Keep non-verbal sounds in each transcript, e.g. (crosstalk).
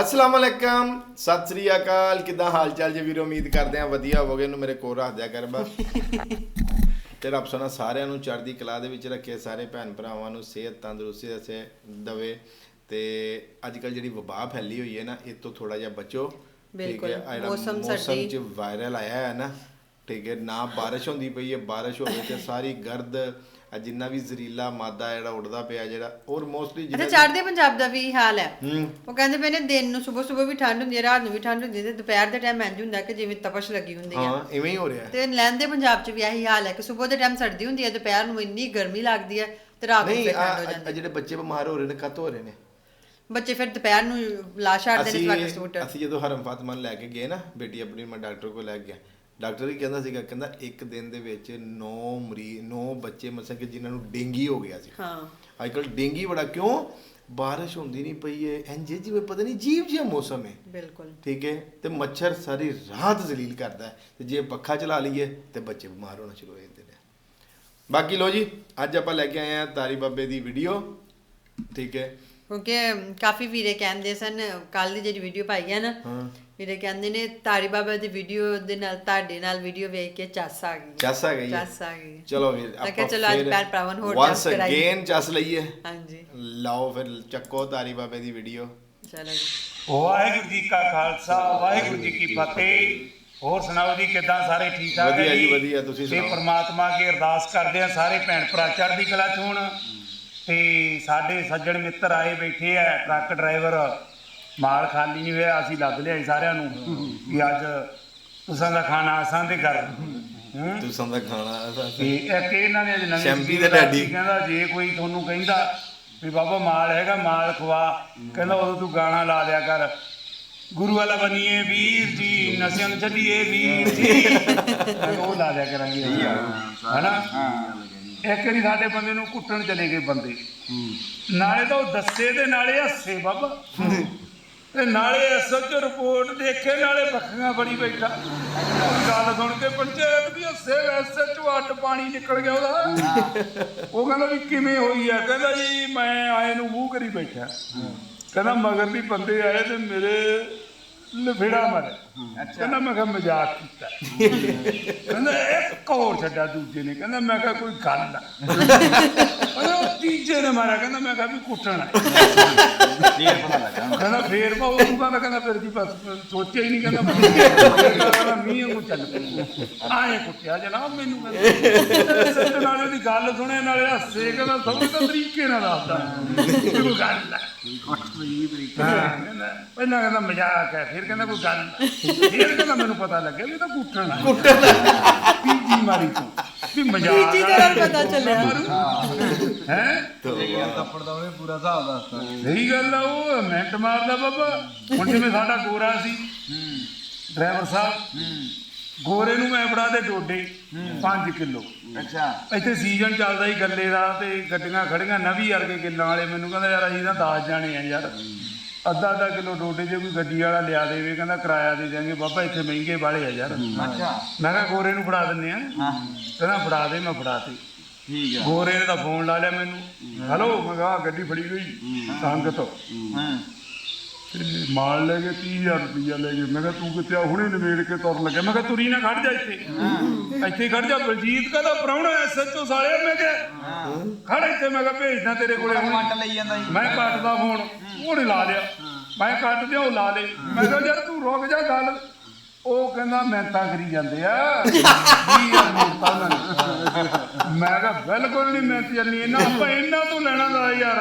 ਅਸਲਾਮ ਅਲੈਕਮ ਸਤਿ ਸ੍ਰੀ ਅਕਾਲ। ਕਿਦਾਂ ਹਾਲ ਚਾਲ ਜੀ ਵੀਰੋ? ਉਮੀਦ ਕਰਦੇ ਆ ਵਧੀਆ ਹੋਵੋਗੇ। ਨੂੰ ਮੇਰੇ ਕੋਲ ਰੱਖ ਦਿਆ ਕਰ ਬਸ। (laughs) ਤੇ ਰੱਬ ਸੋਨਾ ਸਾਰਿਆਂ ਨੂੰ ਚੜ੍ਹਦੀ ਕਲਾ ਦੇ ਵਿੱਚ ਰੱਖੇ ਸਾਰੇ ਭੈਣ ਭਰਾਵਾਂ ਨੂੰ ਸਿਹਤ ਤੰਦਰੁਸਤੀ ਅਸੇ ਦਵੇ। ਤੇ ਅੱਜ ਕੱਲ ਜਿਹੜੀ ਵਬਾ ਫੈਲੀ ਹੋਈ ਹੈ ਨਾ ਇਹ ਤੋਂ ਥੋੜਾ ਜਿਹਾ ਬਚੋ। ਬਿਲਕੁਲ। ਮੌਸਮ ਸਾਡੀ- ਚ ਵਾਇਰਲ ਆਇਆ ਹੈ ਨਾ ਠੀਕ ਹੈ ਨਾ ਬਾਰਿਸ਼ ਹੁੰਦੀ ਪਈ ਹੈ ਬਾਰਿਸ਼ ਹੋਵੇ ਤੇ ਸਾਰੀ ਗਰਦ ਜਿੰਨਾ ਵੀ ਜ਼ਰੀਲਾ ਮਾਦਾ ਜਿਹੜਾ ਉੱਡਦਾ ਪਿਆ ਜਿਹੜਾ ਔਰ ਮੋਸਟਲੀ ਅੱਛਾ ਚੜ੍ਹਦੇ ਪੰਜਾਬ ਦਾ ਵੀ ਹਾਲ ਹੈ। ਉਹ ਕਹਿੰਦੇ ਪਏ ਨੇ ਦਿਨ ਨੂੰ ਸਵੇਰ ਸਵੇਰ ਵੀ ਠੰਡ ਹੁੰਦੀ ਹੈ ਰਾਤ ਨੂੰ ਵੀ ਠੰਡ ਹੁੰਦੀ ਹੈ ਤੇ ਦੁਪਹਿਰ ਦੇ ਟਾਈਮ ਇੰਜ ਹੁੰਦਾ ਕਿ ਜਿਵੇਂ ਤਪਸ਼ ਲੱਗੀ ਹੁੰਦੀ ਹੈ ਹਾਂ ਇਵੇਂ ਹੀ ਹੋ ਰਿਹਾ ਹੈ। ਤੇ ਲਹਿੰਦੇ ਪੰਜਾਬ 'ਚ ਵੀ ਇਹੀ ਹਾਲ ਹੈ ਕਿ ਸਵੇਰ ਦੇ ਟਾਈਮ ਸਰਦੀ ਹੁੰਦੀ ਹੈ ਦੁਪਹਿਰ ਨੂੰ ਇੰਨੀ ਗਰਮੀ ਲੱਗਦੀ ਹੈ ਤੇ ਰਾਤ ਨੂੰ ਫਿਰ ਠੰਡ ਹੋ ਆ ਜਾਂਦੀ ਹੈ। ਜਿਹੜੇ ਬੱਚੇ ਬਿਮਾਰ ਹੋ ਰਹੇ ਨੇ ਕਦ ਹੋ ਰਹੇ ਨੇ। ਬੱਚੇ ਫਿਰ ਦੁਪਹਿਰ ਨੂੰ ਲਾ ਛੱਡਦੇ ਨੇ ਸਵੈਟਰ ਸੂਟ। ਅਸੀਂ ਜਦੋਂ ਹਰਮ ਫਾਤਮਾ ਲੈ ਕੇ ਗਏ ਨਾ ਬੇਟੀ ਆਪਣੀ ਮੈਂ ਡਾਕਟਰ ਕੋਲ ਲੈ ਕੇ ਗਿਆ। ਡਾਕਟਰ ਹੀ ਕਹਿੰਦਾ ਸੀਗਾ ਕਹਿੰਦਾ ਇੱਕ ਦਿਨ ਦੇ ਵਿੱਚ 9 ਮਰੀਜ਼ 9 ਬੱਚੇ ਮਸਾਂ ਕਿ ਜਿਨ੍ਹਾਂ ਨੂੰ ਡੇਂਗੀ ਹੋ ਗਿਆ ਸੀ। ਹਾਂ। ਅੱਜ ਕੱਲ ਡੇਂਗੀ ਬੜਾ ਕਿਉਂ? ਬਾਰਿਸ਼ ਹੁੰਦੀ ਨਹੀਂ ਪਈ ਹੈ ਇੰਜ ਜਿਵੇਂ ਪਤਾ ਨਹੀਂ ਜੀਵ ਜਿਹਾ ਮੌਸਮ ਹੈ ਬਿਲਕੁਲ। ਠੀਕ ਹੈ ਤੇ ਮੱਛਰ ਸਾਰੀ ਰਾਤ ਜ਼ਲੀਲ ਕਰਦਾ ਤੇ ਜੇ ਪੱਖਾ ਚਲਾ ਲਈਏ ਤੇ ਬੱਚੇ ਬਿਮਾਰ ਹੋਣਾ ਸ਼ੁਰੂ ਹੋ ਜਾਂਦੇ ਨੇ। ਬਾਕੀ ਲੋ ਜੀ ਅੱਜ ਆਪਾਂ ਲੈ ਕੇ ਆਏ ਆ ਤਾਰੀ ਬਾਬੇ ਦੀ ਵੀਡੀਓ ਠੀਕ ਹੈ ਕਿਉਂਕਿ ਕਾਫੀ ਵੀਰੇ ਕਹਿੰਦੇ ਸਨ ਕੱਲ ਦੀ ਜਿਹੜੀ ਵੀਡੀਓ ਪਾਈ ਹੈ ਨਾ ਵੀਰੇ ਕਹਿੰਦੇ ਨੇ ਤਾਰੀ ਬਾਬਾ ਦੀ ਵੀਡੀਓ ਦੇ ਨਾਲ ਤੁਹਾਡੇ ਨਾਲ ਵੀਡੀਓ ਵੇਖ ਕੇ ਚੱਸ ਆ ਗਈ। ਚੱਸ ਆ ਗਈ। ਚੱਸ ਆ ਗਈ। ਚਲੋ ਵੀਰ ਕਿਹਾ ਚਲੋ ਅੱਜ ਪੈਰ ਭਰਾਵਾਂ ਨੂੰ ਹੋਰ ਵਾਂਸ ਚੱਸ ਕਰਾਈਏ। ਅਗੇਨ ਚੱਸ ਲਈਏ। ਹਾਂਜੀ। ਲਾਓ ਫਿਰ ਚੱਕੋ ਤਾਰੀ ਬਾਬੇ ਦੀ ਵੀਡੀਓ ਚਲੋ ਜੀ। ਵਾਹਿਗੁਰੂ ਜੀ ਕਾ ਖਾਲਸਾ ਵਾਹਿਗੁਰੂ ਜੀ ਕੀ ਫਤਿਹ। ਹੋਰ ਸੁਣਾਓ ਜੀ ਕਿਦਾਂ ਸਾਰੇ ਠੀਕ ਠਾਕ ਵਧੀਆ ਜੀ, ਵਧੀਆ, ਤੁਸੀਂ ਤੇ ਸੁਣਾਓ। ਪ੍ਰਮਾਤਮਾ ਅੱਗੇ ਅਰਦਾਸ ਕਰਦੇ ਆ ਸਾਰੇ ਭੈਣ ਭਰਾ ਚੜ੍ਹਦੀ ਕਲਾ ਚ ਹੋਣ। ਤੇ ਸਾਡੇ ਸੱਜਣ ਮਿੱਤਰ ਆਏ ਬੈਠੇ ਆ ਟਰੱਕ ਡਰਾਈਵਰ। ਮਾਲ ਖਾਲੀ ਨਹੀਂ ਹੋਇਆ ਅਸੀਂ ਲੱਦ ਲਿਆਈ ਸਾਰਿਆਂ ਨੂੰ ਕਿ ਅੱਜ ਤੁਸਾਂ ਦਾ ਖਾਣਾ ਆਸਾਂ ਤੇ ਕਰ ਹੂੰ? ਤੁਸੀਂ ਦਾ ਖਾਣਾ ਤੇ ਇੱਕ ਇਹਨਾਂ ਨੇ ਅੱਜ ਨਵੀਂ ਸ਼ੈਂਪੀ ਲਾਈ ਢਾਡੀ। ਕਹਿੰਦਾ ਜੇ ਕੋਈ ਤੁਹਾਨੂੰ ਕਹਿੰਦਾ ਵੀ ਬਾਬਾ ਮਾਲ ਹੈਗਾ ਮਾਲ ਖਵਾ। ਕਹਿੰਦਾ ਉਦੋਂ ਤੂੰ ਗਾਣਾ ਲਾ ਦਿਆ ਕਰ। ਗੁਰੂ ਵਾਲਾ ਬਣੀਏ ਵੀਰ ਜੀ ਨਸਿਆਂ ਨੂੰ ਚੱਲੀਏ ਵੀਰ ਜੀ। ਉਹ ਲਾ ਦਿਆ ਕਰਾਂਗੇ ਹੈਨਾ? ਇੱਕ ਵਾਰੀ ਸਾਡੇ ਬੰਦੇ ਨੂੰ ਕੁੱਟਣ ਚਲੇ ਗਏ ਬੰਦੇ। ਨਾਲੇ ਤਾਂ ਉਹ ਦੱਸੇ ਤੇ ਨਾਲੇ ਹੱਸੇ ਬਾਬਾ। ਤੇ ਨਾਲੇ ਐਸਐਚ ਰਿਪੋਰਟ ਦੇਖੇ, ਨਾਲੇ ਬੱਖੀਆਂ ਫੜੀ ਬੈਠਾ। ਗੱਲ ਸੁਣ ਕੇ ਪੰਚਾਇਤ ਵੀ ਹੱਸੇ ਐਸਐਚ ਅੱਡ ਪਾਣੀ ਨਿਕਲ ਗਿਆ ਉਹਦਾ। ਉਹ ਕਹਿੰਦਾ ਵੀ ਕਿਵੇਂ ਹੋਈ ਆ? ਕਹਿੰਦਾ ਜੀ, ਮੈਂ ਆਏ ਨੂੰ ਮੂੰਹ ਕਰੀ ਬੈਠਾ। ਕਹਿੰਦਾ ਮਗਰ ਵੀ ਬੰਦੇ ਆਏ ਤੇ ਮੇਰੇ ਲਫੇੜਾ ਮਾਰੇ ਕਹਿੰਦਾ ਮੈਂ ਕਿਹਾ ਮਜ਼ਾਕ ਕੀਤਾ। ਕਹਿੰਦਾ ਇੱਕ ਹੋਰ ਛੱਡਾ ਦੂਜੇ ਨੇ। ਕਹਿੰਦਾ ਮੈਂ ਕਿਹਾ ਕੋਈ ਗੱਲ ਆ ਕਹਿੰਦਾ ਉਹ ਤੀਜੇ ਨੇ ਮਾਰਿਆ। ਕਹਿੰਦਾ ਮੈਂ ਕਿਹਾ ਵੀ ਕੁੱਟਣਾ ਕਹਿੰਦਾ ਫੇਰ ਮੈਂ ਉਹ ਕਹਿੰਦਾ ਕਹਿੰਦਾ ਫਿਰ ਜੀ ਬਸ ਸੋਚਿਆ ਹੀ ਨਹੀਂ। ਕਹਿੰਦਾ ਮੀਂਹ ਨੂੰ ਚੱਲ ਪਿਆ। ਆਏ ਕੁੱਟਿਆ ਜਨਾਬ ਮੈਨੂੰ ਕਹਿੰਦਾ। ਸੱਚ ਨਾਲੇ ਦੀ ਗੱਲ ਸੁਣੇ ਨਾਲੇ ਹੱਸੇ ਕਹਿੰਦਾ ਸਭ ਤੋਂ ਤਰੀਕੇ ਨਾਲ ਦੱਸਦਾ। ਕੋਈ ਗੱਲ ਆ ਪਹਿਲਾਂ ਕਹਿੰਦਾ ਮਜ਼ਾਕ ਹੈ ਫਿਰ ਕਹਿੰਦਾ ਕੋਈ ਗੱਲ। ਫਿਰ ਕਹਿੰਦਾ ਮੈਨੂੰ ਪਤਾ ਲੱਗਿਆ ਵੀ ਇਹ ਤਾਂ ਕੁੱਟਣਾ ਕੁੱਟਣਾ ਤੀਜੀ ਮਾਰੀ ਤੂੰ। ਵੀ ਮਜ਼ਾਕ ਤੀਜੀ ਦੇ ਨਾਲ ਪਤਾ ਚੱਲਿਆ। ਹੈ। ਥੱਪੜ ਦਾ ਉਹਨੇ ਪੂਰਾ ਹਿਸਾਬ ਦੱਸਤਾ ਸਹੀ ਗੱਲ ਆ ਉਹ ਮਿੰਟ ਮਾਰਦਾ ਬਾਬਾ। ਹੁਣ ਜਿਵੇਂ ਸਾਡਾ ਗੋਰਾ ਸੀ ਡਰਾਈਵਰ ਸਾਹਿਬ ਗੋਰੇ ਨੂੰ ਮੈਂ ਫੜਾ ਦੇ ਡੋਡੇ 5 ਕਿਲੋ। ਅੱਛਾ। ਇੱਥੇ ਸੀਜ਼ਨ ਚੱਲਦਾ ਹੀ ਗੱਲੇ ਦਾ ਤੇ ਗੱਡੀਆਂ ਖੜੀਆਂ ਨਵੀਂ ਵਰਗੇ ਕਿੱਲਾਂ ਵਾਲੇ। ਮੈਨੂੰ ਕਹਿੰਦਾ ਯਾਰ ਅਸੀਂ ਤਾਂ 10 ਜਾਣੇ ਆ ਯਾਰ। ਅੱਧਾ ਅੱਧਾ ਕਿਲੋ ਡੋਡੇ ਜੇ ਕੋਈ ਗੱਡੀ ਵਾਲਾ ਲਿਆ ਦੇਵੇ ਕਹਿੰਦਾ ਕਿਰਾਇਆ ਦੇ ਜਾਾਂਗੇ ਬਾਬਾ ਇੱਥੇ ਮਹਿੰਗੇ ਵਾਲੇ ਆ ਯਾਰ। ਅੱਛਾ। ਮੈਂ ਕਿਹਾ ਗੋਰੇ ਨੂੰ ਫੜਾ ਦਿੰਨੇ ਆ। ਕਹਿੰਦਾ ਫੜਾ ਦੇ ਮੈਂ ਫੜਾਤੀ। ਠੀਕ ਆ। ਗੋਰੇ ਨੇ ਤਾਂ ਫੋਨ ਲਾ ਲਿਆ ਮੈਨੂੰ। ਹੈਲੋ ਮੈਂ ਕਿਹਾ ਗੱਡੀ ਫੜੀ ਗਈ ਸੰਗਤ। ਹਾਂ। ਤੇ ਮਾਲ ਲੈ ਕੇ 30000 ਰੁਪਈਆ ਲੈ ਗਏ ਮੈਂ ਕਿਹਾ ਤੂੰ ਕਿੱਥੇ ਆ? ਹੁਣੇ ਨਵੇੜ ਕੇ ਤੁਰ ਲੱਗਿਆ। ਮੈਂ ਕਿਹਾ ਤੁਰੀ ਨਾ ਖੜ ਜਾ ਇੱਥੇ। ਇੱਥੇ ਖੜ ਜਾ। ਬਲਜੀਤ ਕਾ ਦਾ ਪ੍ਰਾਹੁਣਾ ਐਸਐਚਓ ਸਾਲਿਆ। ਮੈਂ ਕਿਹਾ ਖੜ ਇੱਥੇ। ਮੈਂ ਕਿਹਾ ਭੇਜਦਾ ਤੇਰੇ ਕੋਲੇ ਹੁਣ। ਮੱਟ ਲਈ ਜਾਂਦਾ ਜੀ ਮੈਂ ਕੱਟਦਾ ਫੋਨ। ਉਹਨੇ ਲਾ ਲਿਆ ਮੈਂ ਕੱਟ ਦਿਆ ਉਹ ਲਾ ਲੇ ਮੈਂ ਕਿਹਾ ਯਾਰ ਤੂੰ ਰੁਕ ਜਾ ਗੱਲ। ਉਹ ਕਹਿੰਦਾ ਮਿਹਨਤਾਂ ਕਰੀ ਜਾਂਦੇ ਆ। ਵੀ ਯਾਰ ਮਿਹਨਤਾਂ ਨਾ ਮੈਂ ਕਿਹਾ, ਬਿਲਕੁਲ ਨਹੀਂ ਮਿਹਨਤ ਕਰਨੀ, ਇਹਨਾਂ ਆਪਾਂ ਇਹਨਾਂ ਤੋਂ ਲੈਣਾ ਦਾ ਯਾਰ।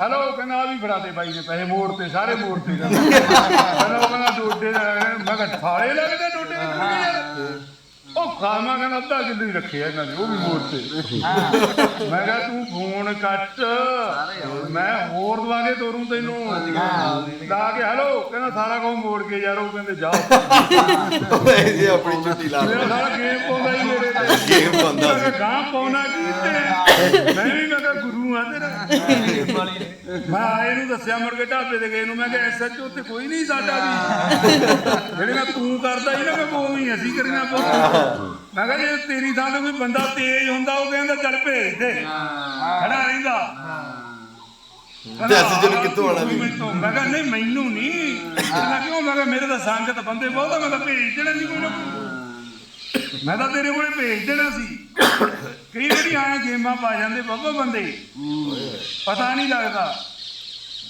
ਹੈਲੋ ਕਹਿੰਦਾ ਆ ਵੀ ਫੜਾ ਦੇ ਬਾਈ ਨੇ ਪੈਸੇ, ਮੋੜ ਤੇ, ਸਾਰੇ ਮੋੜ ਤੇ। ਕਹਿੰਦਾ ਉਹ ਕਹਿੰਦਾ, ਡੋਡੇ ਦਾ ਮੈਂ ਕਿਹਾ ਥਾਲੇ ਲੱਗਦੇ ਡੋਡੇ ਦੇ ਯਾਰ ਉਹ ਖਾਮਾ ਕਹਿੰਦਾ ਅੱਧਾ ਕਿਲੋ ਹੀ ਰੱਖਿਆ ਇਹਨਾਂ ਨੇ ਉਹ ਵੀ ਮੋੜ ਤੇ। ਮੈਂ ਕਿਹਾ ਤੂੰ ਫੋਨ ਕੱਟ। ਮੈਂ ਹੋਰ ਦਵਾ ਕੇ ਤੋਰੂ ਤੈਨੂੰ। ਲਾ ਕੇ ਹਲੋ ਕਹਿੰਦਾ ਸਾਰਾ ਕੁਝ ਮੋੜ ਕੇ ਯਾਰ ਉਹ ਕਹਿੰਦੇ ਜਾਓ। (laughs) ਇਹ ਆਪਣੀ ਛੁੱਟੀ ਲਾ ਮੇਰਾ ਸਾਰਾ ਗੇਮ ਪਾਉਂਦਾ ਹੀ ਮੇਰੇ ਗੇਮ ਮੈਂ ਕਿਹਾ ਗਾਂ ਪਾਉਣਾ ਕੀ ਤੇ ਮੈਂ ਵੀ ਮੈਂ ਕਿਹਾ ਗੁਰੂ ਆ ਤੇਰਾ। ਮੈਂ ਆਏ ਨੂੰ ਦੱਸਿਆ ਮੁੜ ਕੇ ਢਾਬੇ ਤੇ ਗਏ ਨੂੰ ਮੈਂ ਕਿਹਾ ਐਸਐਚਓ ਤੇ ਕੋਈ ਨਹੀਂ ਸਾਡਾ ਵੀ। ਜਿਹੜੇ ਮੈਂ ਤੂੰ ਕਰਦਾ ਸੀ ਨਾ ਮੈਂ ਉਹ ਵੀ ਅਸੀਂ ਕਰੀਆਂ ਬਹੁਤ ਮੈਂ ਕਿਹਾ ਜੇ ਤੇਰੀ ਥਾਂ ਤੇ ਕੋਈ ਬੰਦਾ ਤੇਜ਼ ਹੁੰਦਾ ਉਹ ਕਹਿੰਦਾ ਚੱਲ ਭੇਜ ਦੇ। ਖੜਾ ਰਹਿੰਦਾ। ਦੱਸ ਜਿਹਨੂੰ ਕਿੱਥੋਂ ਆਉਣਾ ਵੀ ਸੀ। ਮੈਂ ਕਿਹਾ ਨਹੀਂ ਮੈਨੂੰ ਨਹੀਂ। ਮੈਂ ਕਿਉਂ? ਮੈਂ ਕਿਹਾ ਮੇਰੇ ਤਾਂ ਸੰਗਤ ਬੰਦੇ ਬਹੁਤ ਆ ਮੈਂ ਤਾਂ ਭੇਜ ਦੇਣਾ ਸੀ ਕੋਈ ਨਾ। ਮੈਂ ਤਾਂ ਤੇਰੇ ਕੋਲੇ ਭੇਜ ਦੇਣਾ ਸੀ। ਕਈ ਵਾਰੀ ਆਏ ਗੇਮਾਂ ਪਾ ਜਾਂਦੇ ਬਾਬਾ ਬੰਦੇ। ਪਤਾ ਨਹੀਂ ਲੱਗਦਾ।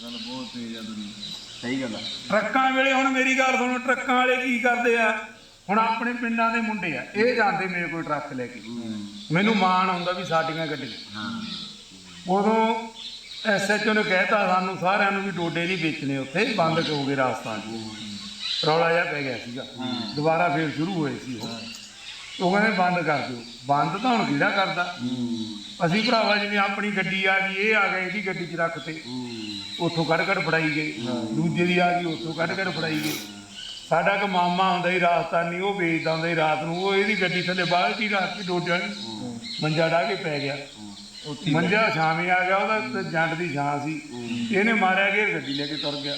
ਗੱਲ ਬਹੁਤ ਤੇਜ਼ ਆ ਦੁਨੀਆ ਸਹੀ ਗੱਲ ਆ। ਟਰੱਕਾਂ ਵੇਲੇ ਹੁਣ ਮੇਰੀ ਗੱਲ ਸੁਣੋ ਟਰੱਕਾਂ ਵਾਲੇ ਕੀ ਕਰਦੇ ਆ? ਹੁਣ ਆਪਣੇ ਪਿੰਡਾਂ ਦੇ ਮੁੰਡੇ ਆ ਇਹ ਜਾਂਦੇ ਮੇਰੇ ਕੋਲ ਟਰੱਕ ਲੈ ਕੇ। ਮੈਨੂੰ ਮਾਣ ਆਉਂਦਾ ਵੀ ਸਾਡੀਆਂ ਗੱਡੀਆਂ। ਉਦੋਂ ਐਸਐਚਓ ਨੇ ਕਹਿਤਾ ਸਾਨੂੰ ਸਾਰਿਆਂ ਨੂੰ ਵੀ ਡੋਡੇ ਨਹੀਂ ਵੇਚਣੇ ਉੱਥੇ ਬੰਦ ਰਾਜਸਥਾਨ। 'ਚ ਰੌਲਾ ਜਿਹਾ ਪੈ ਗਿਆ ਸੀਗਾ। ਦੁਬਾਰਾ ਫੇਰ ਸ਼ੁਰੂ ਹੋਏ ਸੀ ਉਹ। ਉਹ ਕਹਿੰਦੇ ਬੰਦ ਕਰ ਦਿਓ। ਬੰਦ ਤਾਂ ਹੁਣ ਕਿਹੜਾ ਕਰਦਾ? ਅਸੀਂ ਭਰਾਵਾ ਜਿਵੇਂ ਆਪਣੀ ਗੱਡੀ ਆ ਗਈ ਇਹ ਆ ਗਏ ਇਹਦੀ ਗੱਡੀ 'ਚ ਰੱਖਤੇ ਉੱਥੋਂ ਕੱਢ ਕੱਢ ਫੜਾਈ ਗਏ। ਦੂਜੇ ਦੀ ਆ ਗਈ ਉੱਥੋਂ ਕੱਢ ਕੱਢ ਫੜਾਈ ਗਏ। ਸਾਡਾ ਇੱਕ ਮਾਮਾ ਹੁੰਦਾ ਹੀ ਰਾਜਸਥਾਨੀ ਉਹ ਵੇਚਦਾ ਹੁੰਦਾ ਹੀ ਰਾਤ ਨੂੰ। ਉਹ ਇਹਦੀ ਗੱਡੀ ਥੱਲੇ ਬਾਲਟੀ ਰੱਖ ਕੇ ਡੋਡਿਆਂ ਮੰਜਾ ਢਾ ਕੇ ਪੈ ਗਿਆ। ਮੰਜਾ ਛਾਵੇਂ ਆ ਗਿਆ ਉਹਦਾ ਤੇ ਜੰਡ ਦੀ ਛਾਂ ਸੀ। ਇਹਨੇ ਮਾਰਿਆ ਕੇ ਗੱਡੀ ਲੈ ਕੇ ਤੁਰ ਗਿਆ।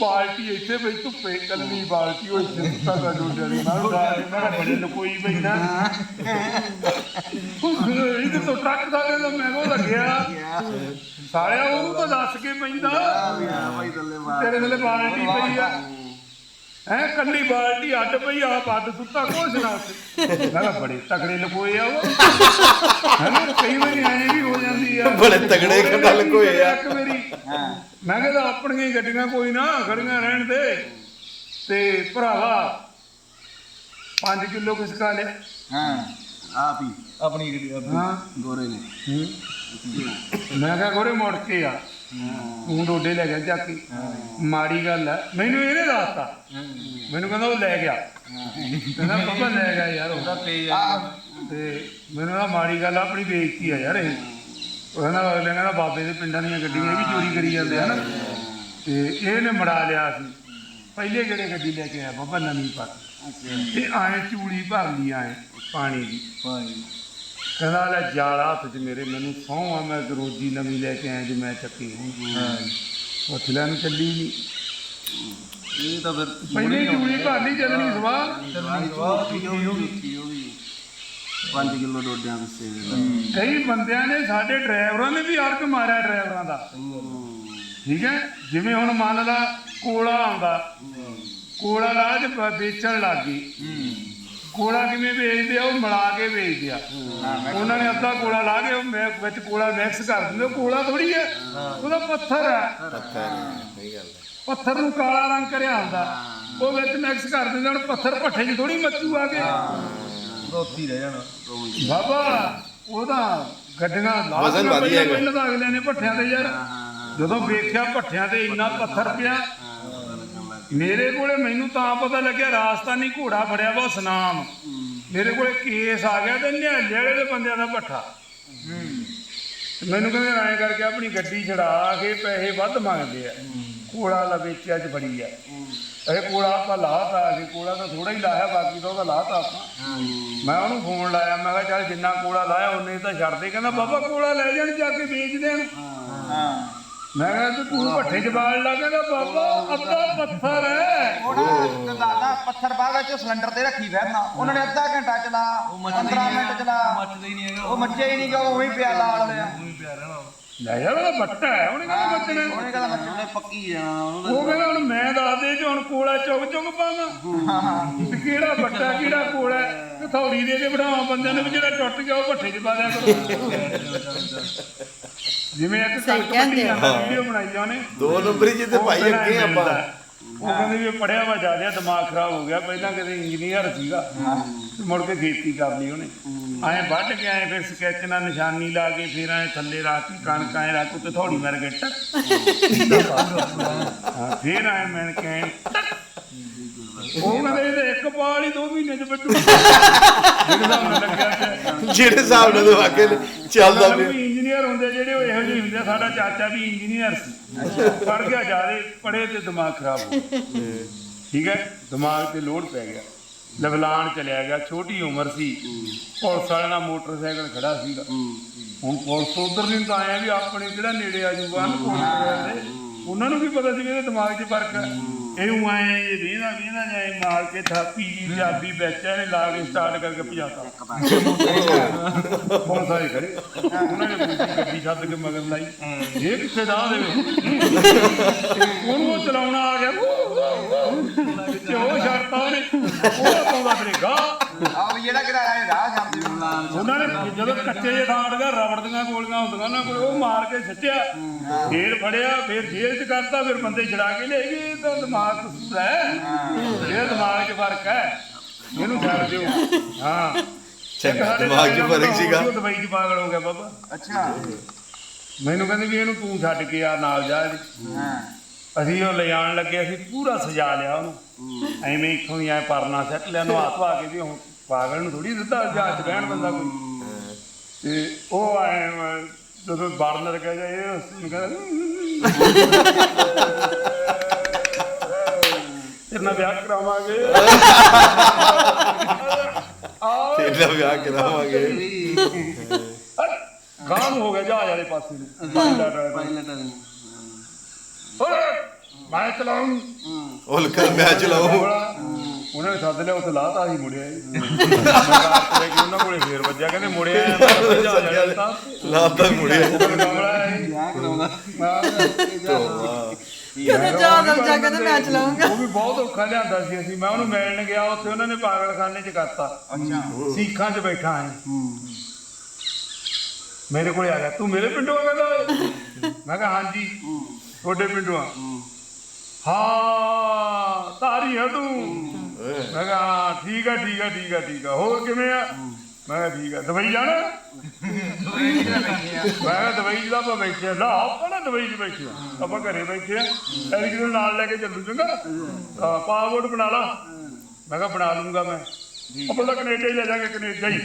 ਬਾਲਟੀ ਇੱਥੇ ਪਈ ਧੁੱਪੇ ਕੱਲੀ ਬਾਲਟੀ ਉਹ ਇੱਥੇ ਸੁੱਤਾ ਦਾ ਡੋਡਿਆਂ ਦੀ ਮੈਂ ਉਡਾ ਕੇ ਮੈਂ ਕਿਹਾ ਬੜੇ ਲਕੋਈ ਬੈਠਾ ਇਹਦੇ ਤੋਂ ਟਰੱਕ ਦਾ ਕਹਿੰਦਾ ਮੈਂ ਉਹ ਲੱਗਿਆ। ਸਾਲਿਆ ਉਹਨੂੰ ਤਾਂ ਦੱਸ ਕੇ ਪੈਂਦਾ। ਮਾਰ। ਤੇਰੇ ਥੱਲੇ ਬਾਲਟੀ ਪਈ ਆ। ਹੈ ਕੱਲੀ ਬਾਲਟੀ ਅੱਡ ਪਈ ਆ ਪੱਦ ਸੁੱਤਾ ਕੁਛ ਨਾ ਉੱਥੇ ਮੈਂ ਕਿਹਾ ਬੜੇ ਤਕੜੇ ਲਕੋਏ ਆ ਉਹ। ਹੈਨਾ ਕਈ ਵਾਰੀ ਐਂ ਵੀ ਹੋ ਜਾਂਦੀ ਆ। ਬੜੇ ਤਗੜੇ ਕਹਿੰਦਾ ਲਕੋਏ ਆ। ਇੱਕ ਵਾਰੀ। ਮੈਂ ਕਹਿੰਦਾ ਆਪਣੀਆਂ ਗੱਡੀਆਂ ਕੋਈ ਨਾ ਖੜੀਆਂ ਰਹਿਣ ਦੇ। ਤੇ ਭਰਾਵਾ 5 ਕਿਲੋ ਕਿਸ ਕਾ ਲਿਆ। ਹਾਂ ਆਪ ਹੀ ਆਪਣੀ ਗੱਡੀ ਹਾਂ। ਗੋਰੇ ਨੇ। ਮੈਂ ਕਿਹਾ ਗੋਰੇ ਮੁੜ ਕੇ ਆ। ਤੂੰ ਡੋਡੇ ਲੈ ਗਿਆ ਚੱਕ ਕੇ। ਮਾੜੀ ਗੱਲ ਹੈ ਮੈਨੂੰ ਇਹਨੇ ਦੱਸਤਾ। ਮੈਨੂੰ ਕਹਿੰਦਾ ਉਹ ਲੈ ਗਿਆ। ਕਹਿੰਦਾ ਪਾਪਾ ਲੈ ਗਿਆ ਯਾਰ ਉਹਦਾ ਤੇਜ਼ ਆ। ਤੇ ਮੈਨੂੰ ਕਹਿੰਦਾ ਮਾੜੀ ਗੱਲ ਆ, ਆਪਣੀ ਬੇਇੱਜ਼ਤੀ ਆ ਯਾਰ ਇਹ। ਉਹ ਕਹਿੰਦਾ ਅਗਲੇ ਕਹਿੰਦਾ ਬਾਬੇ ਦੇ ਪਿੰਡਾਂ ਦੀਆਂ ਗੱਡੀਆਂ ਇਹ ਵੀ ਚੋਰੀ ਕਰੀ ਜਾਂਦੇ ਹਨ ਤੇ ਇਹਨੇ ਮੜਾ ਲਿਆ ਸੀ। ਪਹਿਲੇ ਜਿਹੜੇ ਗੱਡੀ ਲੈ ਕੇ ਆਇਆ? ਬਾਬਾ ਨਵੀਂ ਪਾ ਤੇ ਆਏ ਚੂੜੀ ਭਰ ਲਈ ਆਏ ਪਾਣੀ ਦੀ। ਭਾਈ ਕਹਿੰਦਾ ਲੈ ਜਾਲਾ ਹੱਥ 'ਚ ਮੇਰੇ ਮੈਨੂੰ ਸਹੁੰ ਆ ਮੈਂ ਰੋਜੀ ਨਵੀਂ ਲੈ ਕੇ ਆਇਆ ਜੇ ਮੈਂ ਚੱਕੀ ਉੱਥੇ ਲੈਣ ਚੱਲੀ ਨਹੀਂ ਇਹ ਤਾਂ ਫਿਰ ਪਹਿਲੇ ਚੂੜੀ ਭਰ ਲਈ ਚੱਲਣੀ ਹੋ। ਗਈ। 5 ਕਿਲੋ ਡੋਡਿਆਂ ਦੇ ਸੇਵੇ ਕਈ ਬੰਦਿਆਂ ਨੇ ਸਾਡੇ ਡਰਾਈਵਰਾਂ ਨੇ ਵੀ ਅਰਕ ਮਾਰਿਆ ਡਰਾਈਵਰਾਂ ਦਾ। ਠੀਕ ਹੈ? ਜਿਵੇਂ ਹੁਣ ਮੰਨ ਲਾ ਕੋਲਾ ਆਉਂਦਾ। ਕੋਲਾ ਰਾਜ ਵੇਚਣ ਲੱਗ ਗਈ। ਕੋਲਾ ਕਿਵੇਂ ਵੇਚਦੇ ਆ ਉਹ ਮਿਲਾ ਕੇ ਵੇਚਦੇ ਆ। ਉਹਨਾਂ ਨੇ ਅੱਧਾ ਕੋਲਾ ਲਾ ਕੇ ਉਹ ਮੈ- ਵਿੱਚ ਕੋਲਾ ਮਿਕਸ ਕਰ ਦਿੰਦੇ ਉਹ ਕੋਲਾ ਥੋੜੀ ਹੈ। ਉਹਦਾ ਪੱਥਰ ਹੈ ਪੱਥਰ ਸਹੀ ਗੱਲ ਹੈ। ਪੱਥਰ ਨੂੰ ਕਾਲਾ ਰੰਗ ਕਰਿਆ ਹੁੰਦਾ। ਉਹ ਵਿੱਚ ਮਿਕਸ ਕਰ ਦਿੰਦੇ ਹੁਣ ਪੱਥਰ ਭੱਠੇ 'ਚ ਥੋੜੀ ਮੱਚੂ ਆ ਕੇ। ਰੋਤੀ ਰਹਿ ਜਾਣਾ। ਬਾਬਾ ਉਹਦਾ ਗੱਡੀਆਂ ਲਾ ਹੈਗਾ। ਪਹਿਲਾਂ ਤਾਂ ਅਗਲਿਆਂ ਨੇ ਭੱਠਿਆਂ ਤੇ ਯਾਰ। ਜਦੋਂ ਵੇਖਿਆ ਭੱਠਿਆਂ ਤੇ ਇੰਨਾ ਪੱਥਰ ਪਿਆ ਮੇਰੇ ਕੋਲੇ ਮੈਨੂੰ ਤਾਂ ਪਤਾ ਲੱਗਿਆ ਰਾਜਸਥਾਨੀ ਘੋੜਾ ਫੜਿਆ ਵਾ ਸਨਾਮ। ਮੇਰੇ ਕੋਲੇ ਕੇਸ ਆ ਗਿਆ ਤੇ ਨਿਹੱਲੇ ਵਾਲੇ ਦੇ ਬੰਦਿਆਂ ਦਾ ਭੱਠਾ। ਮੈਨੂੰ ਕਹਿੰਦੇ ਐਂ ਕਰਕੇ ਆਪਣੀ ਗੱਡੀ ਛੜਾ ਕੇ ਪੈਸੇ ਵੱਧ ਮੰਗਦੇ ਆ। ਕੋਲਾ ਲਾ ਵੇਚਿਆ ਚ ਫੜੀ ਆ। ਇਹ ਕੋਲਾ ਆਪਾਂ ਲਾਤਾ ਸੀ ਕੋਲਾ ਤਾਂ ਥੋੜਾ ਹੀ ਲਾਇਆ, ਬਾਕੀ ਤਾਂ ਉਹਦਾ ਲਾਤਾ ਆਪਾਂ। ਮੈਂ ਉਹਨੂੰ ਫੋਨ ਲਾਇਆ, ਮੈਂ ਕਿਹਾ ਚੱਲ ਜਿੰਨਾ ਕੋਲਾ ਲਾਇਆ, ਉਹਨੇ ਤਾਂ ਛੱਡ ਦੇ। ਕਹਿੰਦਾ, ਬਾਬਾ ਕੋਲਾ ਲੈ ਜਾਣ, ਜਾ ਕੇ ਵੇਚ ਦੇਣ। ਹਾਂ। ਮੈਂ ਕਿਹਾ ਤੂੰ ਤੂੰ ਭੱਠੇ 'ਚ ਬਾਲ ਲਾ ਕਹਿੰਦਾ ਬਾਬਾ ਅੱਧਾ ਪੱਥਰ ਹੈ। ਉਹਨਾਂ ਦਾਦਾ ਪੱਥਰ ਬਾਅਦ ਵਿੱਚ ਸਿਲੰਡਰ ਤੇ ਰੱਖੀ ਫਿਰਨਾ ਉਹਨਾਂ ਨੇ ਅੱਧਾ ਘੰਟਾ ਚਲਾ 15 ਮਿੰਟ ਚਲਾ। ਮੱਚਦਾ ਹੀ ਨਹੀਂ ਹੈਗਾ। ਉਹ ਮੱਚੇ ਹੀ ਨਹੀਂ ਗਾ ਉਵੇਂ ਹੀ ਪਿਆ ਲਾਲ ਹੋਇਆ। ਉਹੀ ਪਿਆ ਰਹਿਣਾ। ਲੈ ਯਾਰ ਉਹਦਾ ਬੱਟਾ ਹੈ ਉਹਨੇ ਕਹਿੰਦਾ ਬੱਚਣੇ? ਉਹਨੇ ਕਹਿੰਦਾ ਉਹਨੇ ਪੱਕੀ ਜਾਣਾ ਉਹਨੂੰ ਉਹ ਕਹਿੰਦਾ ਹੁਣ ਮੈਂ ਦੱਸ ਦੇ ਜੇ ਹੁਣ ਕੋਲਾ ਚੁੱਕ ਚੁੱਕ ਪਾਵਾਂ। ਤੇ ਕਿਹੜਾ ਬੱਟਾ ਕਿਹੜਾ ਕੋਲਾ? ਹੈ? ਤੇ ਥੌੜੀ ਦੇ ਕੇ ਬਣਾਵਾਂ ਬੰਦਿਆਂ ਨੇ ਵੀ ਜਿਹੜਾ ਟੁੱਟ ਗਿਆ ਉਹ ਭੱਠੇ 'ਚ ਪਾ ਦਿਆ ਕਰੋ। ਜਿਵੇਂ ਇੱਕ ਸਹੀ ਕੱਟ ਕਹਿੰਦੇ ਆ। ਵੀਡੀਓ ਬਣਾਈ ਆ ਉਹਨੇ। ਦੋ ਨੰਬਰੀ ਜੀ ਤੇ ਉਹ ਭਾਈ ਅੱਗੇ ਆਪਾਂ। ਉਹ ਕਹਿੰਦੇ ਵੀ ਪੜਿਆ ਵਾ ਜ਼ਿਆਦਾ ਦਿਮਾਗ ਖਰਾਬ ਹੋ ਗਿਆ। ਪਹਿਲਾਂ ਕਿਤੇ ਇੰਜੀਨੀਅਰ ਸੀਗਾ। ਮੁੜ ਕੇ ਖੇਤੀ ਕਰ ਲਈ ਉਹਨੇ। ਐਂ ਵੱਢ ਕੇ ਆਏ ਫਿਰ ਸਕੈਚ ਨਾਲ ਨਿਸ਼ਾਨੀ ਲਾ ਕੇ ਫਿਰ ਐਂ ਥੱਲੇ ਕੇ ਕਣਕ ਐਂ ਰੱਖ ਕੇ ਥੋੜੀ ਮਾਰ ਕੇ ਟਕ। ਹਾਂ ਫਿਰ ਐਂ ਮੈਂ ਕੇ ਆਏ, ਟਕ। ਉਹ ਕਹਿੰਦੇ ਇਹਦੇ ਇੱਕ ਪਾਲ ਹੀ ਦੋ ਮਹੀਨੇ ਚ ਬੱਚੂ ਜਿਹੜਾ ਮੈਨੂੰ ਲੱਗਿਆ ਤੇ ਜਿਹੜੇ ਹਿਸਾਬ ਨਾਲ ਉਹ ਅੱਗੇ ਚੱਲਦਾ ਪਿਆ। ਇੰਜੀਨੀਅਰ ਹੁੰਦੇ ਜਿਹੜੇ ਉਹ ਇਹੋ ਜਿਹੇ ਹੁੰਦੇ ਆ। ਸਾਡਾ ਚਾਚਾ ਵੀ ਇੰਜੀਨੀਅਰ ਸੀ। ਪੜ ਗਿਆ ਜਿਆਦੇ ਪੜੇ ਤੇ ਦਿਮਾਗ ਖਰਾਬ ਹੋ ਗਿਆ। ਠੀਕ ਹੈ? ਦਿਮਾਗ ਤੇ ਲੋਡ ਪੈ ਗਿਆ। ਲਵਲਾਨ ਚਲਿਆ ਗਿਆ, ਛੋਟੀ ਉਮਰ ਸੀ। ਪੁਲਿਸ ਵਾਲੇ ਨਾਲ ਮੋਟਰਸਾਈਕਲ ਖੜਾ ਸੀਗਾ। ਹੁਣ ਪੁਲਿਸ ਉਧਰ ਨਹੀਂ ਤਾਂ ਆਇਆ ਵੀ ਆਪਣੇ ਜਿਹੜਾ ਨੇੜੇ ਆ ਜੂਗਾ ਉਹਨਾਂ ਨੂੰ ਵੀ ਪਤਾ ਸੀ ਵੀ ਇਹਦੇ ਦਿਮਾਗ 'ਚ ਫ਼ਰਕ ਹੈ। ਇਹ ਉਹ ਆਏ ਇਹ ਵੀਨਾ ਵੀਨਾ ਜਾਏ ਮਾਰ ਕੇ ਥਾਪੀ ਜੀ ਚਾਬੀ ਵਿੱਚ ਇਹਨੇ ਲਾ ਕੇ ਸਟਾਰਟ ਕਰਕੇ ਭਜਾਤਾ। ਬਹੁਤ ਸਾਰੇ ਖੜੇ। ਉਹਨਾਂ ਨੇ ਦੂਜੀ ਗੱਡੀ ਛੱਡ ਕੇ ਮਗਰ ਲਾਈ। ਇਹ ਕਿੱਥੇ ਦਾ ਦੇਵੇ ਉਹਨੂੰ ਉਹ ਚਲਾਉਣਾ ਆ ਗਿਆ। ਤੇ ਉਹ ਛੱਡਤਾ ਉਹਨੇ। ਉਹ ਪਾਉਂਦਾ ਬਰੇਗਾ ਆ ਵੀ ਜਿਹੜਾ ਕਿਹੜਾ ਆਏ ਰਾਹ ਜਾਂਦੇ ਨੂੰ ਉਹਨਾਂ ਨੇ ਜਦੋਂ ਕੱਚੇ ਜਿਹੇ ਥਾਂ ਅੜਗਾ ਰਬੜ ਦੀਆਂ ਗੋਲੀਆਂ ਹੁੰਦੀਆਂ ਉਹਨਾਂ ਕੋਲ ਉਹ ਮਾਰ ਕੇ ਸੱਟਿਆ। ਫੇਰ ਫੜਿਆ ਫੇਰ ਜੇਲ੍ਹ 'ਚ ਕਰਤਾ ਫਿਰ ਬੰਦੇ ਛੜਾ ਕੇ ਲੈ ਗਏ ਤਾਂ ਦਿਮਾਗ ਕਸੂਰ ਹੈ। ਇਹ ਦਿਮਾਗ 'ਚ ਫ਼ਰਕ ਹੈ ਇਹਨੂੰ ਛੱਡ ਦਿਓ। ਹਾਂ। ਚੰਗਾ, ਦਿਮਾਗ 'ਚ ਫ਼ਰਕ ਸੀਗਾ। ਦਵਾਈ 'ਚ ਪਾਗਲ ਹੋ ਗਿਆ ਬਾਬਾ। ਅੱਛਾ। ਮੈਨੂੰ ਕਹਿੰਦੇ ਵੀ ਇਹਨੂੰ ਤੂੰ ਛੱਡ ਕੇ ਆ ਨਾਲ ਜਾ ਅਸੀਂ ਉਹ ਲਿਜਾਣ ਲੱਗੇ ਅਸੀਂ ਪੂਰਾ ਸਜਾ ਲਿਆ ਉਹਨੂੰ। ਐਵੇਂ ਇੱਥੋਂ ਹੀ ਐ ਪਰਨਾ ਸੱਟ ਲਿਆ ਨੂੰ ਹੱਥ ਆ ਕੇ ਵੀ ਹੁਣ ਪਾਗਲ ਨੂੰ ਥੋੜੀ ਦਿੱਤਾ ਜਹਾਜ਼ 'ਚ ਬਹਿਣ ਬੰਦਾ ਕੋਈ। ਤੇ ਉਹ ਐ ਜਦੋਂ ਬਰਨਰ ਕਹਿ ਜਾ ਇਹ ਕਹਿੰਦਾ ਤੇਰੇ ਨਾਲ ਵਿਆਹ ਕਰਾਵਾਂਗੇ। ਆ ਤੇਰਾ ਵਿਆਹ ਕਰਾਵਾਂਗੇ। ਗਾਂ ਨੂੰ ਹੋ ਗਿਆ ਜਹਾਜ਼ ਵਾਲੇ ਪਾਸੇ ਨੂੰ। ਪਾਇਲਟ ਵਾਲੇ ਪਾਸੇ। ਪਾਇਲਟ ਵਾਲੀ ਓਏ ਮੈਂ ਚਲਾਉਂ ਉਲਕਾ ਮੈਂ ਚਲਾਉ ਉਹਨਾਂ ਨੇ ਸੱਦ ਲਿਆ ਉੱਥੇ ਲਾਤਾ ਸੀ ਮੁੜਿਆ ਇਹ। ਮੈਂ ਕਿਹਾ ਉਹਨਾਂ ਕੋਲੇ ਫੇਰ ਵੱਜਿਆ ਕਹਿੰਦੇ ਮੁੜਿਆ ਮੈਂ ਕਿਹਾ ਜਹਾਜ਼ ਵਾਲੇ ਤਾਂ ਲਾਤਾ ਮੁੜਿਆ ਕਮਲਾ ਹੈ। ਵਿਆਹ ਕਰਾਉਂਦਾ ਕਹਿੰਦੇ ਜਾ ਦਮ ਜਾ ਕਹਿੰਦਾ ਮੈਂ ਚਲਾਉਂਗਾ ਉਹ ਵੀ ਬਹੁਤ ਔਖਾ ਲਿਆਂਦਾ ਸੀ ਅਸੀਂ। ਮੈਂ ਉਹਨੂੰ ਮਿਲਣ ਗਿਆ ਉੱਥੇ ਉਹਨਾਂ ਨੇ ਪਾਗਲਖਾਨੇ 'ਚ ਕਰਤਾ। ਅੱਛਾ। ਸੀਖਾਂ 'ਚ ਬੈਠਾ ਹੈ। ਮੇਰੇ ਕੋਲੇ ਆ ਗਿਆ। ਤੂੰ ਮੇਰੇ ਪਿੰਡੋਂ ਕਹਿੰਦਾ ਮੈਂ ਕਿਹਾ ਹਾਂਜੀ। ਤੁਹਾਡੇ ਪਿੰਡੋਂ ਆ। ਹਾਂ। ਤਾਰੀ ਆ ਤੂੰ ਮੈਂ ਕਿਹਾ ਹਾਂ, ਠੀਕ ਆ ਠੀਕ ਆ ਠੀਕ ਆ ਠੀਕ ਆ। ਹੋਰ ਕਿਵੇਂ ਆ? ਮੈਂ ਕਿਹਾ ਠੀਕ ਆ ਦਵਾਈ ਜਾਣਾ? ਮੈਂ ਕਿਹਾ ਦਵਾਈ ਦਾ ਆਪਾਂ ਬੈਠੇ ਆ। ਲਾ ਆਪਾਂ ਨਾ ਦਵਾਈ 'ਚ ਬੈਠੇ ਆ। ਆਪਾਂ ਘਰੇ ਬੈਠੇ ਆ। ਕਿਹਨੂੰ ਨਾਲ ਲੈ ਕੇ ਚੱਲੂ ਚੰਗਾ? ਹਾਂ, ਪਾਸਪੋਰਟ ਬਣਾ ਲਾ। ਮੈਂ ਕਿਹਾ ਬਣਾ ਲੂੰਗਾ ਮੈਂ। ਆਪਾਂ ਤਾਂ ਕੈਨੇਡਾ ਹੀ ਲੈ ਜਾਗੇ ਕੈਨੇਡਾ ਹੀ।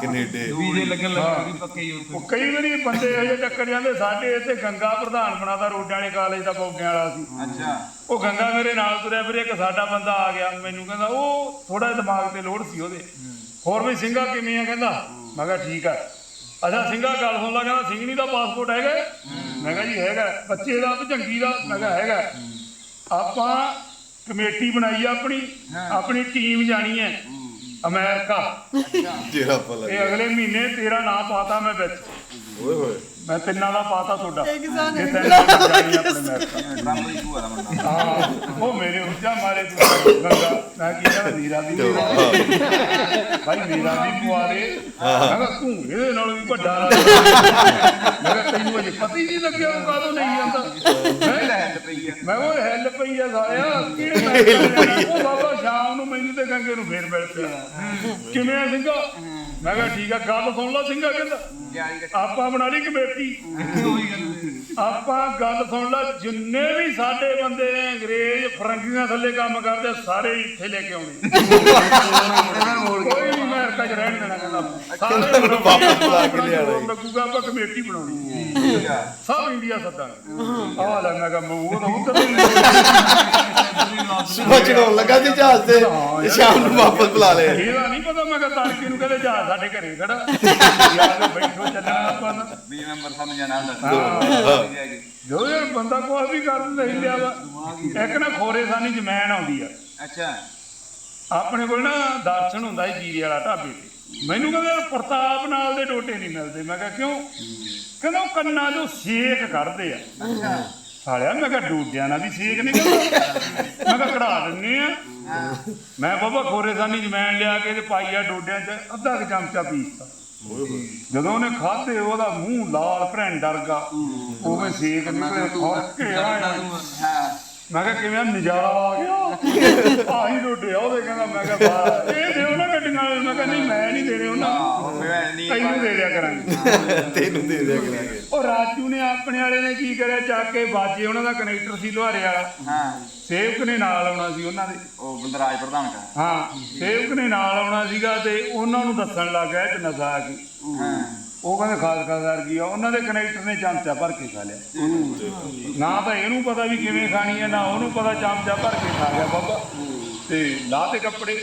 ਕੈਨੇਡਾ। ਵੀਜ਼ੇ ਲੱਗਣ ਲੱਗਾ ਪੱਕੇ ਹੀ ਉੱਥੇ। ਉਹ ਕਈ ਵਾਰੀ ਬੰਦੇ ਇਹੋ ਜਿਹੇ ਟੱਕਰ ਜਾਂਦੇ ਸਾਡੇ ਇੱਥੇ ਗੰਗਾ ਪ੍ਰਧਾਨ ਬਣਾਦਾ ਰੋਡਾਂ ਵਾਲੇ ਕਾਲਜ ਦਾ ਪੌਗਿਆਂ ਵਾਲਾ ਸੀ। ਅੱਛਾ। ਉਹ ਗੰਗਾ ਮੇਰੇ ਨਾਲ ਤੁਰਿਆ ਫਿਰ ਇੱਕ ਸਾਡਾ ਬੰਦਾ ਆ ਗਿਆ ਮੈਨੂੰ ਕਹਿੰਦਾ ਉਹ ਥੋੜਾ ਦਿਮਾਗ ਤੇ ਲੋੜ ਸੀ ਉਹਦੇ। ਹੋਰ ਵੀ ਸਿੰਘਾ ਕਿਵੇਂ ਆ ਕਹਿੰਦਾ? ਮੈਂ ਕਿਹਾ ਠੀਕ ਆ। ਅੱਛਾ ਸਿੰਘਾ ਗੱਲ ਸੁਣ ਲਾ ਕਹਿੰਦਾ ਸਿੰਘਣੀ ਦਾ ਪਾਸਪੋਰਟ ਹੈਗਾ ਮੈਂ ਕਿਹਾ ਜੀ ਹੈਗਾ ਬੱਚੇ ਦਾ ਭਜੰਗੀ ਦਾ ਮੈਂ ਕਿਹਾ ਹੈਗਾ ਆਪਾਂ ਕਮੇਟੀ ਬਣਾਈ ਆ ਆਪਣੀ ਆਪਣੀ ਟੀਮ ਜਾਣੀ ਹੈ। ਅਮਰੀਕਾ। ਤੇਰਾ ਭਲਾ ਇਹ ਅਗਲੇ ਮਹੀਨੇ ਤੇਰਾ ਨਾਂ ਪਾਤਾ ਮੈਂ ਵਿੱਚ। ਓਏ ਹੋਏ। ਮੈਂ ਤਿੰਨਾਂ ਦਾ ਪਾਤਾ ਤੁਹਾਡਾ। ਜੇ ਤੈਨੂੰ ਜਾਣੀ ਆਪਣੇ ਅਮਰੀਕਾ ਡਰਮ ਦੀ ਭੂਆ ਦਾ ਹਾਂ ਉਹ ਮੇਰੇ ਉੱਚਾ ਮਾਰੇ ਤੂੰ। ਗੰਗਾ ਮੈਂ ਕੀ ਕਹਿੰਦਾ ਵੀਰਾ ਦੀ ਭਾਈ ਵੀਰਾ ਦੀ ਪੁਆਰੇ ਮੈਂ ਕਿਹਾ ਤੂੰ ਇਹਦੇ ਨਾਲ ਵੀ ਵੱਡਾ ਨਾ ਮੈਂ ਕਿਹਾ ਤੈਨੂੰ ਅਜੇ ਪਤਾ ਹੀ ਨਹੀਂ ਲੱਗਿਆ ਉਹ ਕਾਹਦੋਂ ਨਹੀਂ ਜਾਂਦਾ। ਇਹ ਹੈਂ? ਲੈ ਪਈ ਆ। ਮੈਂ ਉਹ ਹੈਲ ਪਈ ਆ ਸਾਲਿਆ। ਕਿਹੜੇ ਮੈਂ ਉਹ ਬਾਬਾ ਸ਼ਾਮ ਨੂੰ ਮੈਨੂੰ ਤੇ ਗੰਗੇ ਨੂੰ ਫੇਰ ਮਿਲ ਪਿਆ। ਕਿਵੇਂ ਆ ਸਿੰਘਾ ਮੈਂ ਕਿਹਾ ਠੀਕ ਆ ਗੱਲ ਸੁਣ ਲਾ ਸਿੰਘਾ ਕਹਿੰਦਾ। ਆਪਾਂ ਬਣਾ ਲਈ ਕਮੇਟੀ। ਆਪਾਂ ਗੱਲ ਸੁਣ ਲਾ ਜਿੰਨੇ ਵੀ ਸਾਡੇ ਬੰਦੇ ਨੇ ਅੰਗਰੇਜ਼ ਫਰੰਗੀਆਂ ਥੱਲੇ ਕੰਮ ਕਰਦੇ ਸਾਰੇ ਹੀ ਇੱਥੇ ਲੈ ਕੇ ਆਉਣੇ। (laughs) ਕੋਈ ਨਹੀਂ ਅਮਰੀਕਾ 'ਚ ਰਹਿਣ ਦੇਣਾ ਕਹਿੰਦਾ ਸਾਰੇ ਨੂੰ ਵਾਪਸ ਬੁਲਾ ਕੇ ਲਿਆਉਣਾ। ਜੀ। ਲੱਗੂਗਾ ਆਪਾਂ ਕਮੇਟੀ ਬਣਾਉਣੀ। ਠੀਕ ਆ। ਸਭ ਇੰਡੀਆ ਸੱਦਾਂਗੇ ਆਹ ਲੈ ਮੈਂ ਕਿਹਾ ਮੂੰਹ ਤਾਂ (laughs) ਉੱਤਰ ਚੜਾਉਣ ਲੱਗਾ ਸੀ ਜਹਾਜ਼ ਤੇ। ਤੇ ਸ਼ਾਮ ਨੂੰ ਵਾਪਸ ਬੁਲਾ ਲਿਆ। ਇਹਦਾ ਨਹੀਂ ਪਤਾ ਮੈਂ ਕਿਹਾ ਤੜਕੇ ਨੂੰ ਕਹਿੰਦੇ ਜਾ ਸਾਡੇ ਘਰੇ ਖੜਾ। (laughs) ਯਾਰ ਚੱਲਣਾ ਵੀ ਮੈਂਬਰ ਸਾਨੂੰ ਜੋ ਯਾਰ ਬੰਦਾ ਕੋਈ ਵੀ ਕਰ ਨਹੀਂ ਲਿਆ ਵਾ। ਇੱਕ ਨਾ ਖੋਰੇਸਾਨੀ ਜਮੈਨ ਆਉਂਦੀ ਆ। ਅੱਛਾ। ਆਪਣੇ ਕੋਲ ਨਾ ਦਰਸ਼ਨ ਹੁੰਦਾ ਸੀ ਜੀਰੇ ਵਾਲਾ ਢਾਬੇ ਤੇ। ਮੈਨੂੰ ਕਹਿੰਦੇ ਯਾਰ ਪ੍ਰਤਾਪ ਨਾਲ ਦੇ ਟੋਟੇ ਨਹੀਂ ਮਿਲਦੇ। ਮੈਂ ਕਿਹਾ ਕਿਉਂ? ਕਹਿੰਦਾ ਉਹ ਕੰਨਾਂ 'ਚੋਂ ਸੇਕ ਕੱਢਦੇ ਆ। ਅੱਛਾ। ਸਾਲਿਆ ਮੈਂ ਕਿਹਾ ਡੂਡਿਆਂ ਨਾਲ ਵੀ ਸੇਕ ਨਹੀਂ ਕਰਦਾ ਮੈਂ ਕਿਹਾ ਕਢਾ ਦਿੰਨੇ ਆ। ਮੈਂ ਬਾਬਾ ਖੋਰੇਸਾਨੀ ਜਮੈਨ ਲਿਆ ਕੇ ਤੇ ਪਾਈ ਆ ਡੋਡਿਆਂ 'ਚ ਅੱਧਾ ਕੁ ਚਮਚਾ ਪੀਸਤਾ ਜਦੋਂ ਉਹਨੇ ਖਾਧੇ ਉਹਦਾ ਮੂੰਹ ਲਾਲ ਭੈਣ ਡਰਗਾ ਉਵੇਂ ਸੇਕ ਨਿਕਲੇ ਖੋਕੇ ਆਇਆ। ਹਾਂ। ਮੈਂ ਕਿਹਾ ਕਿਵੇਂ ਆ, ਨਜ਼ਾਰਾ ਆ ਗਿਆ। ਆਹੀ ਰੋਡੇ ਆ ਉਹਦੇ ਕਹਿੰਦਾ ਮੈਂ ਕਿਹਾ ਵਾਹ ਇਹ ਦਿਓ ਨਾ ਗੱਡੀਆਂ ਵਾਲੇ ਮੈਂ ਕਿਹਾ ਨਹੀਂ ਮੈਂ ਨਹੀਂ ਦੇਣੇ ਉਹਨਾਂ ਮੈਂ ਨਹੀਂ ਤੈਨੂੰ ਦੇ ਦਿਆ ਕਰਾਂਗੇ। ਤੈਨੂੰ ਦੇ ਦਿਆ ਕਰਾਂਗੇ। ਉਹ ਰਾਜੂ ਨੇ ਆਪਣੇ ਵਾਲੇ ਨੇ ਕੀ ਕਰਿਆ ਚੱਕ ਕੇ ਬਾਜੇ ਉਹਨਾਂ ਦਾ ਕਨੈਕਟਰ ਸੀ ਲੋਹਾਰੇ ਵਾਲਾ। ਹਾਂ। ਸੇਵਕ ਨੇ ਨਾਲ ਆਉਣਾ ਸੀ ਉਹਨਾਂ ਦੇ। ਉਹ ਬੰਦਰਾਜ ਪ੍ਰਧਾਨ ਕਾ ਹਾਂ ਸੇਵਕ ਨੇ ਨਾਲ ਆਉਣਾ ਸੀਗਾ ਤੇ ਉਹਨਾਂ ਨੂੰ ਦੱਸਣ ਲੱਗ ਗਿਆ ਕਿ ਨਜ਼ਾ ਆ ਗਈ। ਹਾਂ। ਉਹ ਕਹਿੰਦੇ ਖਾਸ ਖਾਸ ਆ ਉਹਨਾਂ ਦੇ ਕਨੈਕਟਰ ਨੇ ਚਮਚਾ ਭਰ ਕੇ ਖਾ ਲਿਆ। ਨਾ ਤਾਂ ਇਹਨੂੰ ਪਤਾ ਵੀ ਕਿਵੇਂ ਖਾਣੀ ਹੈ, ਨਾ ਉਹਨੂੰ ਪਤਾ ਚਮਚਾ ਭਰ ਕੇ ਖਾ ਗਿਆ ਬਾਬਾ। ਤੇ ਲਾਹ ਤੇ ਕੱਪੜੇ।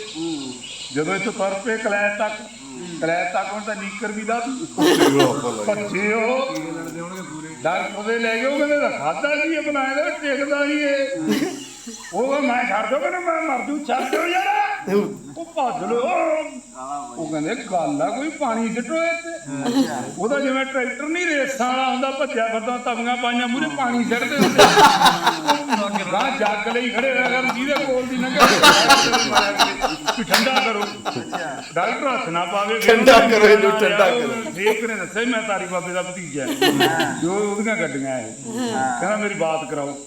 ਜਦੋਂ ਇੱਥੋਂ ਤੁਰ ਪਏ ਕਲੈਤ ਤੱਕ ਕਲੈਤ ਤੱਕ ਹੁਣ ਤਾਂ ਨੀਕਰ ਵੀ ਲਾ ਬੱਚੇ ਡਾਕਟਰ ਦੇ ਲੈ ਗਏ, ਉਹ ਕਹਿੰਦੇ ਤਾਂ ਖਾਦਾ ਕੀ ਬਣਾਇਆ ਦਾ ਟਿਕਦਾ ਨਹੀਂ ਇਹ ਉਹ ਮੈਂ ਛੱਡ ਦੋ, ਕਹਿੰਦਾ, ਮੈਂ ਮਰ ਜੂ, ਛੱਡ ਦਿਓ ਯਾਰ। ਉਹ ਭੱਜ ਲੋ ਉਹ ਕਹਿੰਦੇ ਗੱਲ ਆ ਕੋਈ ਪਾਣੀ ਸਿੱਟੋ ਇੱਥੇ। ਉਹਦਾ ਜਿਵੇਂ ਟਰੈਕਟਰ ਨਹੀਂ ਰੇਸਾਂ ਵਾਲਾ ਹੁੰਦਾ ਭੱਜਿਆ ਫਿਰਦਾ ਤਵੀਆਂ ਪਾਈਆਂ ਮੂਰੇ ਪਾਣੀ ਸਿੱਟਦੇ ਹੁੰਦੇ। ਗਾਂ ਜੱਗ ਲਈ ਖੜੇ ਰਹਿ ਕਰ ਜਿਹਦੇ ਕੋਲ ਦੀ ਲੰਘੇ ਠੰਡਾ ਕਰੋ। ਡਾਕਟਰ ਹੱਥ ਨਾ ਪਾਵੇ ਠੰਡਾ ਕਰੋ ਇਹਨੂੰ, ਠੰਡਾ ਕਰੋ। ਦੇਖ ਨੇ ਦੱਸਿਆ ਮੈਂ ਤਾਰੀ ਬਾਬੇ ਦਾ ਭਤੀਜਾ ਹੈ। ਜੋ ਉਹਦੀਆਂ ਗੱਡੀਆਂ ਇਹ ਕਹਿੰਦਾ ਮੇਰੀ ਬਾਤ ਕਰਾਓ।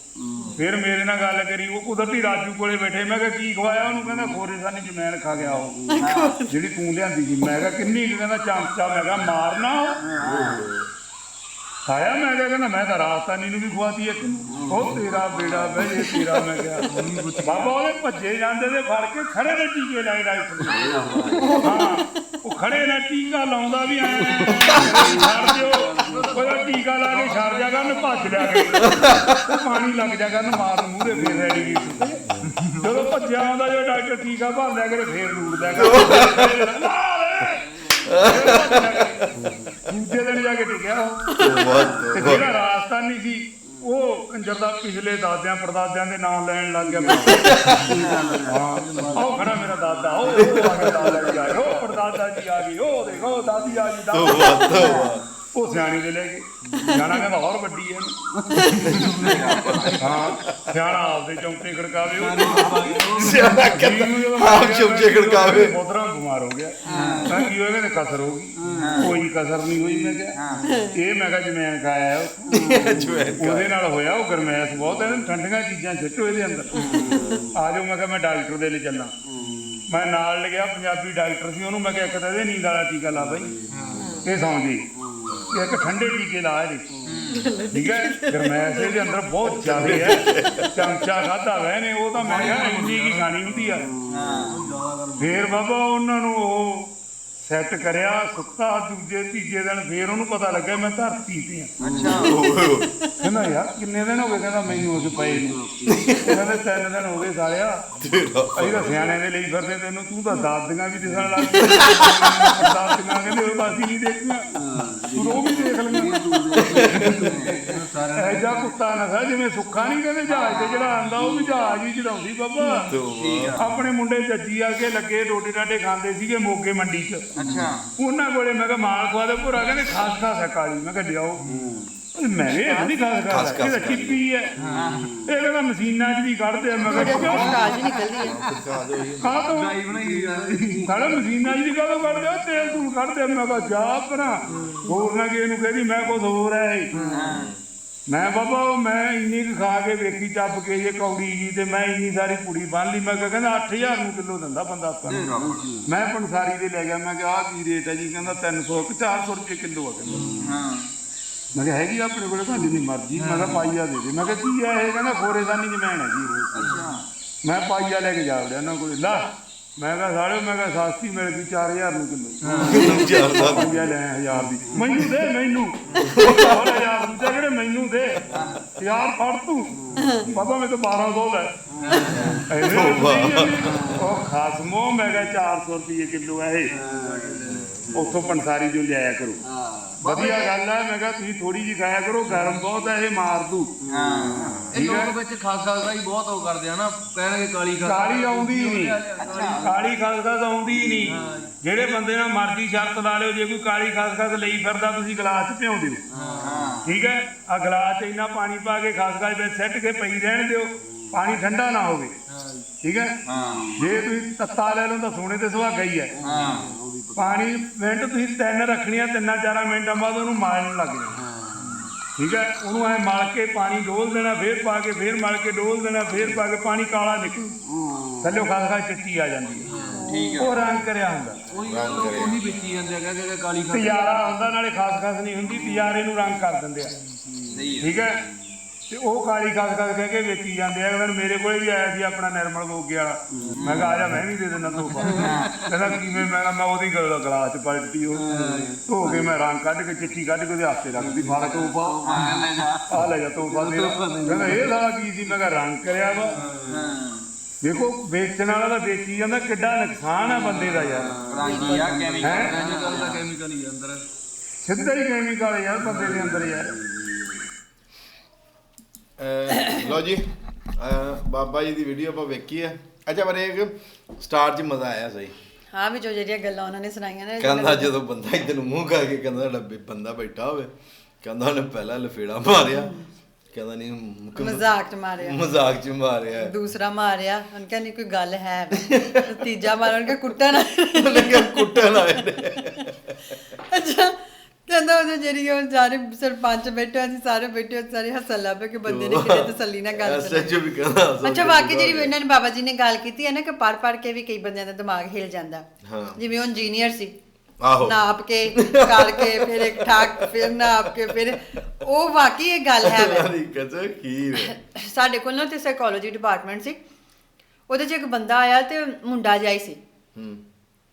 ਫਿਰ ਮੇਰੇ ਨਾਲ ਗੱਲ ਕਰੀ ਉਹ ਕੁਦਰਤੀ ਰਾਜੂ ਕੋਲੇ ਬੈਠੇ ਮੈਂ ਕਿਹਾ ਕੀ ਖਵਾਇਆ ਉਹਨੂੰ? ਕਹਿੰਦਾ ਖੋਰੇ ਸਾਨੀ ਜਮੈਨ ਖਾ ਗਿਆ ਉਹ। ਜਿਹੜੀ ਤੂੰ ਲਿਆਂਦੀ ਸੀ ਮੈਂ ਕਿਹਾ ਕਿੰਨੀ ਕੁ? ਕਹਿੰਦਾ ਚਮਚਾ। ਮੈਂ ਕਿਹਾ ਮਾਰਨਾ ਖਾਇਆ? ਮੈਂ ਕਿਹਾ ਕਹਿੰਦਾ, ਮੈਂ ਤਾਂ ਰਾਜਸਥਾਨੀ ਨੂੰ ਵੀ ਖਵਾਤੀ ਇੱਕ ਨੂੰ। ਉਹ ਤੇਰਾ ਬੇੜਾ ਬਹਿ ਜੇ ਤੇਰਾ, ਮੈਂ ਕਿਹਾ। ਬਾਬਾ ਉਹਦੇ ਭੱਜੇ ਜਾਂਦੇ ਤੇ ਫੜ ਕੇ ਖੜੇ ਨੇ ਟੀਕੇ ਲਾਏ ਰਾਈਫਲ ਦੇ। ਹਾਂ, ਉਹ ਖੜੇ ਨੇ, ਟੀਕਾ ਲਾਉਂਦਾ ਵੀ ਐ ਛੱਡ ਦਿਓ। ਕੋਈ ਟੀਕਾ ਲਾ ਕੇ ਛੱਡ ਜਾਗਾ ਉਹਨੇ ਭੱਜ ਲਿਆ ਕੇ। ਉਹ ਪਾਣੀ ਲੱਗ ਜਾਗਾ ਉਹਨੂੰ ਮਾਰਨ ਮੂਹਰੇ ਫੇਰ ਰੈਡੀ ਜਦੋਂ ਭੱਜਿਆ ਆਉਂਦਾ ਜੋ ਡਾਕਟਰ ਟੀਕਾ ਭਰ ਲਿਆ ਕਰੇ ਫੇਰ ਰੂੜ ਦਿਆ ਦੂਜੇ ਦਿਨ ਜਾ ਕੇ ਟਿਕਿਆ ਉਹ। ਬਹੁਤ ਤੇ ਜਿਹੜਾ ਰਾਜਸਥਾਨੀ ਸੀ ਉਹ ਕੰਜਰ ਦਾ ਪਿਛਲੇ ਦਾਦਿਆਂ ਪੜਦਾਦਿਆਂ ਦੇ ਨਾਮ ਲੈਣ ਲੱਗ ਗਿਆ। ਹਾਂ ਉਹ ਖੜਾ ਮੇਰਾ ਦਾਦਾ ਉਹ ਉਹ ਆ ਦਾਦਾ ਜੀ ਆ ਗਿਆ ਉਹ ਪੜਦਾਦਾ ਜੀ ਆ ਗਈ ਉਹ ਦੇਖੋ ਦਾਦੀ ਆ ਗਈ ਦਾਦਾ। ਬਹੁਤ ਬਹੁਤ ਉਹ ਸਿਆਣੀ ਦੇ ਲੈ ਕੇ। ਸਿਆਣਾ ਕਹਿੰਦਾ ਹੋਰ ਵੱਡੀ ਹੈ। ਹਾਂ ਸਿਆਣਾ ਆਪਦੇ ਚੌਂਕੇ ਖੜਕਾਵੇ ਉਹ ਸਿਆਣਾ ਕਹਿੰਦਾ ਆਪ ਚੁੱਪਚੇ ਖੜਕਾਵੇ। ਮੋਦਰਾ ਬਿਮਾਰ ਹੋ ਗਿਆ। ਮੈਂ ਕੀ ਹੋਇਆ? ਕਹਿੰਦੇ ਕਸਰ ਹੋ ਗਈ। ਕੋਈ ਕਸਰ ਨਹੀਂ ਹੋਈ ਮੈਂ ਕਿਹਾ। ਇਹ ਮੈਂ ਕਿਹਾ ਜਮੈਨ ਖਾਇਆ ਉਹਦੇ ਨਾਲ ਹੋਇਆ ਉਹ ਗਰਮੈਸ਼ ਬਹੁਤ ਹੈ ਠੰਡੀਆਂ ਚੀਜ਼ਾਂ ਛੱਟੋ ਇਹਦੇ ਅੰਦਰ। ਆ ਜਾਓ ਮੈਂ ਕਿਹਾ ਮੈਂ ਡਾਕਟਰ ਦੇ ਲਈ ਚੱਲਾਂ। ਮੈਂ ਨਾਲ ਲਿਆ ਪੰਜਾਬੀ ਡਾਕਟਰ ਸੀ ਉਹਨੂੰ ਮੈਂ ਕਿਹਾ ਇੱਕ ਤਾਂ ਇਹਦੇ ਨੀਂਦ ਵਾਲਾ ਟੀਕਾ ਲਾ ਬਾਈ। ਇਹ ਸੌਂ ਜੀ ਤੇ ਇੱਕ ਠੰਡੇ ਟੀਕੇ ਲਾ ਇਹਦੇ ਠੀਕ ਹੈ? ਗਰਮੈਸ਼ ਇਹਦੇ ਅੰਦਰ ਬਹੁਤ ਜ਼ਿਆਦਾ ਹੈ। ਚਮਚਾ ਖਾਦਾ ਵੈ ਨੇ ਉਹ ਤਾਂ ਮੈਂ ਕਿਹਾ ਇੰਨੀ ਕੀ ਖਾਣੀ ਹੁੰਦੀ ਆ। ਫੇਰ ਬਾਬਾ ਉਹਨਾਂ ਨੂੰ ਉਹ ਸੈੱਟ ਕਰਿਆ ਸੁੱਤਾ ਦੂਜੇ ਤੀਜੇ ਦਿਨ ਫੇਰ ਉਹਨੂੰ ਪਤਾ ਲੱਗਾ ਮੈਂ ਧਰਤੀ ਤੇ ਆ। ਕਹਿੰਦਾ ਯਾਰ ਕਿੰਨੇ ਦਿਨ ਹੋ ਗਏ? ਕਹਿੰਦਾ ਮੈਨੂੰ ਉਸ ਪਏ ਨੂੰ। ਕਹਿੰਦਾ ਤਿੰਨ ਦਿਨ ਹੋ ਗਏ ਸਾਲਿਆ। ਅਸੀਂ ਤਾਂ ਸਿਆਣਿਆਂ ਦੇ ਲਈ ਫਿਰਦੇ ਤੈਨੂੰ ਤੂੰ ਤਾਂ ਦਾਦੀਆਂ ਵੀ ਦਿਸਣ ਲੱਗ ਗਈ ਦਾਦੀਆਂ ਕਹਿੰਦੇ ਉਹ ਅਸੀਂ ਨਹੀਂ ਦੇਖੀਆਂ। ਤੂੰ ਉਹ ਵੀ ਦੇਖ ਲਈਆਂ ਐਜਾ ਕੁੱਤਾ ਨਸਾ ਜਿਵੇਂ ਸੁੱਖਾ ਨਹੀਂ ਕਹਿੰਦੇ ਜਹਾਜ਼ ਤੇ ਜਿਹੜਾ ਆਂਦਾ ਉਹ ਵੀ ਜਹਾਜ਼ ਹੀ ਚੜਾਉਂਦੀ ਬਾਬਾ। ਆਪਣੇ ਮੁੰਡੇ ਜੱਜੀ ਆ ਕੇ ਲੱਗੇ ਰੋਟੀ ਰਾਟੇ ਖਾਂਦੇ ਸੀਗੇ ਮੋਗੇ ਮੰਡੀ 'ਚ। ਅੱਛਾ। ਉਹਨਾਂ ਕੋਲੇ ਮੈਂ ਕਿਹਾ ਮਾਲ ਖਵਾ ਦੇ ਭੁਰਾ ਕਹਿੰਦੇ ਖਾਸ ਖਾਸ ਹੈ ਕਾਲੀ। ਮੈਂ ਕਿਹਾ ਲਿਆਓ। ਮੈਂ ਇਹ ਨਹੀਂ ਖਾਸ ਖਾਸ ਹੈ, ਇਹ ਤਾਂ ਚਿੱਪੀ ਹੈ। ਇਹ ਕਹਿੰਦਾ ਮਸ਼ੀਨਾਂ 'ਚ ਵੀ ਕੱਢਦੇ ਆ। ਮੈਂ ਕਿਹਾ ਕਿਉਂ? ਕਾਜ ਨਿਕਲਦੀ ਹੈ। ਕਾਹ ਤੋਂ? ਗਾਈ ਬਣਾਈ ਜਾਂਦੀ ਸਾਡਾ ਮਸ਼ੀਨਾਂ 'ਚ ਵੀ ਕਾਹਦੋਂ ਕੱਢਦੇ ਆ? ਤੇਲ ਤੂਲ ਕੱਢਦੇ ਆ। ਮੈਂ ਕਿਹਾ ਜਾ ਭਰਾ। ਹੋਰ ਨਾ ਕਿ ਇਹਨੂੰ ਕਹਿੰਦੀ ਮੈਂ ਕੁਝ ਹੋਰ ਹੈ। ਮੈਂ ਬਾਬਾ ਉਹ ਮੈਂ ਇੰਨੀ ਕੁ ਖਾ ਕੇ ਵੇਖੀ ਚੱਪ ਕੇ ਜੇ ਕੌੜੀ ਜੀ ਤੇ ਮੈਂ ਇੰਨੀ ਸਾਰੀ ਪੁੜੀ ਬੰਨ ਲਈ ਮੈਂ ਕਿਹਾ ਕਹਿੰਦਾ 8000 ਨੂੰ ਕਿਲੋ ਦਿੰਦਾ ਬੰਦਾ ਆਪਾਂ ਨੂੰ। ਮੈਂ ਪੰਸਾਰੀ ਦੇ ਲੈ ਗਿਆ ਮੈਂ ਕਿਹਾ ਆਹ ਕੀ ਰੇਟ ਹੈ ਜੀ ਕਹਿੰਦਾ 300 ਕਿ 400 ਰੁਪਏ ਕਿਲੋ ਆ ਕਹਿੰਦਾ। ਹਾਂ। ਮੈਂ ਕਿਹਾ ਹੈਗੀ ਆਪਣੇ ਕੋਲੇ ਤਾਂ ਜਿੰਨੀ ਮਰਜ਼ੀ ਮੈਂ ਕਿਹਾ ਪਾਈਆ ਦੇ ਦੇ। ਮੈਂ ਕਿਹਾ ਕੀ ਆ ਇਹ? ਕਹਿੰਦਾ ਖੋਰੇਦਾਨੀ ਜਮੈਣ ਹੈ ਜੀ। ਅੱਛਾ। ਮੈਂ ਪਾਈਆ ਲੈ ਕੇ ਜਾ ਵੜਿਆ ਉਹਨਾਂ ਕੋਲੇ ਲਾ। ਮੈਂ ਕਿਹਾ ਸਾਲਿਓ ਮੈਂ ਕਿਹਾ ਸਸਤੀ ਮਿਲ ਗਈ 4000 ਨੂੰ ਕਿਲੋ। ਲੈ 1000 ਦੀ। ਮੈਨੂੰ ਦੇ ਮੈਨੂੰ। ਹੋਰ ਯਾਰ ਦੂਜਾ ਕਿਹੜੇ ਮੈਨੂੰ ਦੇ। ਯਾਰ ਫੜ ਤੂੰ। ਬਾਬਾ ਮੈਂ ਤਾਂ 1200 ਲੈ। ਉਹ ਖਾਸਮੋ ਮੈਂ ਕਿਹਾ 400 ਰੁਪਏ ਕਿਲੋ ਹੈ ਇਹ। ਉੱਥੋਂ ਪੰਸਾਰੀ ਜੋ ਲਿਆਇਆ ਕਰੋ। ਵਧੀਆ ਗੱਲ ਹੈ ਮੈਂ ਕਿਹਾ ਤੁਸੀਂ ਥੋੜੀ ਜਿਹੀ ਖਾਇਆ ਕਰੋ ਗਰਮ ਬਹੁਤ ਹੈ ਇਹ ਮਾਰ ਦੂ। ਹਾਂ। ਇਹ ਲੋਕ ਵਿੱਚ ਖਾਸ ਦਾ ਹੀ ਬਹੁਤ ਉਹ ਕਰਦੇ ਆ ਨਾ ਕਹਿਣਗੇ ਕਾਲੀ ਖਾਸ ਕਾਲੀ ਆਉਂਦੀ ਹੀ ਨਹੀਂ। ਕਾਲੀ ਖਸਖਸ ਆਉਂਦੀ ਹੀ ਨਹੀਂ। ਜਿਹੜੇ ਬੰਦੇ ਨਾਲ ਮਰਜ਼ੀ ਸ਼ਰਤ ਲਾ ਲਿਓ ਜੇ ਕੋਈ ਕਾਲੀ ਖਸਖਸ ਲਈ ਫਿਰਦਾ ਤੁਸੀਂ ਗਲਾਸ 'ਚ ਭਿਉਂ ਦਿਓ ਹਾਂ। ਠੀਕ ਹੈ ਆ ਗਲਾਸ 'ਚ ਇੰਨਾ ਪਾਣੀ ਪਾ ਕੇ ਖਸਖਸ ਵਿੱਚ ਸੱਟ ਕੇ ਪਈ ਰਹਿਣ ਦਿਓ ਪਾਣੀ ਠੰਡਾ ਨਾ ਹੋਵੇ। ਠੀਕ ਹੈ ਹਾਂ। ਜੇ ਤੁਸੀਂ ਤੱਤਾ ਲੈ ਲਓ ਤਾਂ ਸੋਨੇ ਤੇ ਸੁਹਾਗਾ ਹੀ ਹੈ ਹਾਂ। ਪਾਣੀ ਮਿੰਟ ਤੁਸੀਂ ਤਿੰਨ ਰੱਖਣੀਆਂ ਤਿੰਨਾਂ ਚਾਰਾਂ ਮਿੰਟਾਂ ਬਾਅਦ ਉਹਨੂੰ ਮਾਲਣ ਲੱਗ ਜਾਣਾ। ਠੀਕ ਹੈ? ਉਹਨੂੰ ਐ ਮਲ ਕੇ ਪਾਣੀ ਡੋਲ ਦੇਣਾ ਫੇਰ ਪਾ ਕੇ ਫੇਰ ਮਲ ਕੇ ਡੋਲ ਦੇਣਾ ਫੇਰ ਪਾ ਕੇ ਪਾਣੀ ਕਾਲਾ ਨਿਕਲੂ ਥੱਲੇ ਖਾਸ ਚਿੱਟੀ ਆ ਜਾਂਦੀ ਹੈ। ਠੀਕ ਉਹ ਰੰਗ ਕਰਿਆ ਹੁੰਦਾ। ਉਹੀ ਉਹੀ ਵੇਚੀ ਜਾਂਦੇ ਆ ਕਹਿ ਕੇ ਕਾਲੀ ਖਾਸ ਤਿਆਰਾ ਹੁੰਦਾ ਨਾਲੇ ਖਾਸ ਖਾਸ ਨਹੀਂ ਹੁੰਦੀ ਤਿਆਰੇ ਨੂੰ ਰੰਗ ਕਰ ਦਿੰਦੇ ਆ। ਸਹੀ ਹੈ। ਠੀਕ ਹੈ? ਤੇ ਉਹ ਕਾਲੀ ਖਾਸ ਖਾਸ ਕਹਿ ਕੇ ਵੇਚੀ ਜਾਂਦੇ ਆ। ਅਗਰ ਮੇਰੇ ਕੋਲੇ ਵੀ ਆਇਆ ਸੀ ਆਪਣਾ ਨਿਰਮਲ ਗੋਗੇ ਵਾਲਾ। ਮੈਂ ਕਿਹਾ ਆ ਜਾ ਮੈਂ ਵੀ ਦੇ ਦਿੰਦਾ ਤੋਹਫਾ। ਕਹਿੰਦਾ ਕਿਵੇਂ? ਮੈਂ ਕਿਹਾ ਮੈਂ ਉਹਦੀ ਗੱਲ ਗਲਾਸ ਚ ਪਲਟਤੀ ਉਹ ਧੋ ਕੇ ਮੈਂ ਰੰਗ ਕੱਢ ਕੇ ਚਿੱਟੀ ਕੱਢ ਕੇ ਉਹਦੇ ਹੱਥੇ ਰੱਖਦੀ। ਫੜ ਤੋਹਫਾ। ਆ ਲੈ ਜਾ ਤੋਹਫਾ ਮੇਰਾ ਕਹਿੰਦਾ ਇਹ ਸਾਲਾ ਕੀ ਸੀ? ਮੈਂ ਕਿਹਾ ਰੰਗ ਕਰਿਆ ਵਾ। ਦੇਖੋ ਵੇਚਣ ਵਾਲਾ ਤਾਂ ਵੇਚੀ ਜਾਂਦਾ ਕਿੱਡਾ ਨੁਕਸਾਨ ਆ ਬੰਦੇ ਦਾ ਯਾਰ। ਰਾਂਗੀ ਆ ਕੈਮੀਕਲ ਦਾ ਕੈਮੀਕਲ ਹੀ ਅੰਦਰ। ਸਿੱਧਾ ਹੀ ਕੈਮੀਕਲ ਯਾਰ ਬੰਦੇ ਦੇ ਅੰਦਰ ਯਾਰ। ਲਓ ਜੀ ਬਾਬਾ ਜੀ ਦੀ ਵੀਡੀਓ ਆਪਾਂ ਵੇਖੀ ਹੈ। ਅੱਛਾ ਪਰ ਇੱਕ ਸਟਾਰ 'ਚ ਮਜ਼ਾ ਆਇਆ ਸਹੀ। ਹਾਂ ਵੀ ਜੋ ਜਿਹੜੀਆਂ ਗੱਲਾਂ ਉਹਨਾਂ ਨੇ ਸੁਣਾਈਆਂ ਨੇ ਕਹਿੰਦਾ ਜਦੋਂ ਬੰਦਾ ਇਧਰ ਨੂੰ ਮੂੰਹ ਕਰਕੇ ਕਹਿੰਦਾ ਵੀ ਬੰਦਾ ਬੈਠਾ ਹੋਵੇ ਕਹਿੰਦਾ ਉਹਨੇ ਪਹਿਲਾਂ ਲਫੇੜਾ ਮਾਰਿਆ। ਕਹਿੰਦਾ ਨਹੀਂ ਮਜ਼ਾਕ ਚ ਮਾਰਿਆ। ਮਜ਼ਾਕ 'ਚ ਮਾਰਿਆ। ਦੂਸਰਾ ਮਾਰਿਆ। ਉਹਨਾਂ ਕਹਿੰਦਾ ਨਹੀਂ ਕੋਈ ਗੱਲ ਹੈ ਤੀਜਾ ਮਾਰਨ ਕੇ ਕੁੱਟਣ ਉਹਨੇ ਕੁੱਟਣ ਆਏ ਅੱਛਾ ਕਹਿੰਦਾ ਉਹ ਜਿਹੜੀ ਉਹ ਸਾਰੇ ਸਰਪੰਚ ਬੈਠੇ ਸੀ ਸਾਰੇ ਬੈਠੇ ਸਾਰੇ ਹੱਸਣ ਲੱਗ ਪਏ ਕਿ ਬੰਦੇ ਨੇ ਕਿਤੇ ਤਸੱਲੀ ਨਾਲ ਗੱਲ ਸੁਣੀ ਸੱਚ ਵੀ ਕਹਿੰਦਾ ਅੱਛਾ ਕਿ ਵਾਕਈ ਪੂਰਾ ਜਿਹੜੀ ਇਹਨਾਂ ਨੇ ਬਾਬਾ ਜੀ ਨੇ ਗੱਲ ਕੀਤੀ ਹੈ ਨਾ ਕਿ ਪੜ ਪੜ ਕੇ ਵੀ ਕਈ ਬੰਦਿਆਂ ਦਾ ਦਿਮਾਗ ਹਿਲ ਜਾਂਦਾ। ਜਿਵੇਂ ਉਹ ਇੰਜੀਨੀਅਰ ਸੀ। ਆਹੋ। ਨਾਪ ਕੇ ਕਰਕੇ ਫਿਰ ਇੱਕ ਠਾਕ ਫਿਰ ਨਾਪ ਕੇ ਫਿਰ ਉਹ ਵਾਕਈ ਇਹ ਗੱਲ ਹੈ ਸਾਡੇ ਕੋਲ ਨਾ ਤੇ ਸਾਈਕੋਲੋਜੀ ਡਿਪਾਰਟਮੈਂਟ ਸੀ। ਉਹਦੇ 'ਚ ਇੱਕ ਬੰਦਾ ਆਇਆ ਤੇ ਮੁੰਡਾ ਜਾਈ ਸੀ। ਹੂੰ।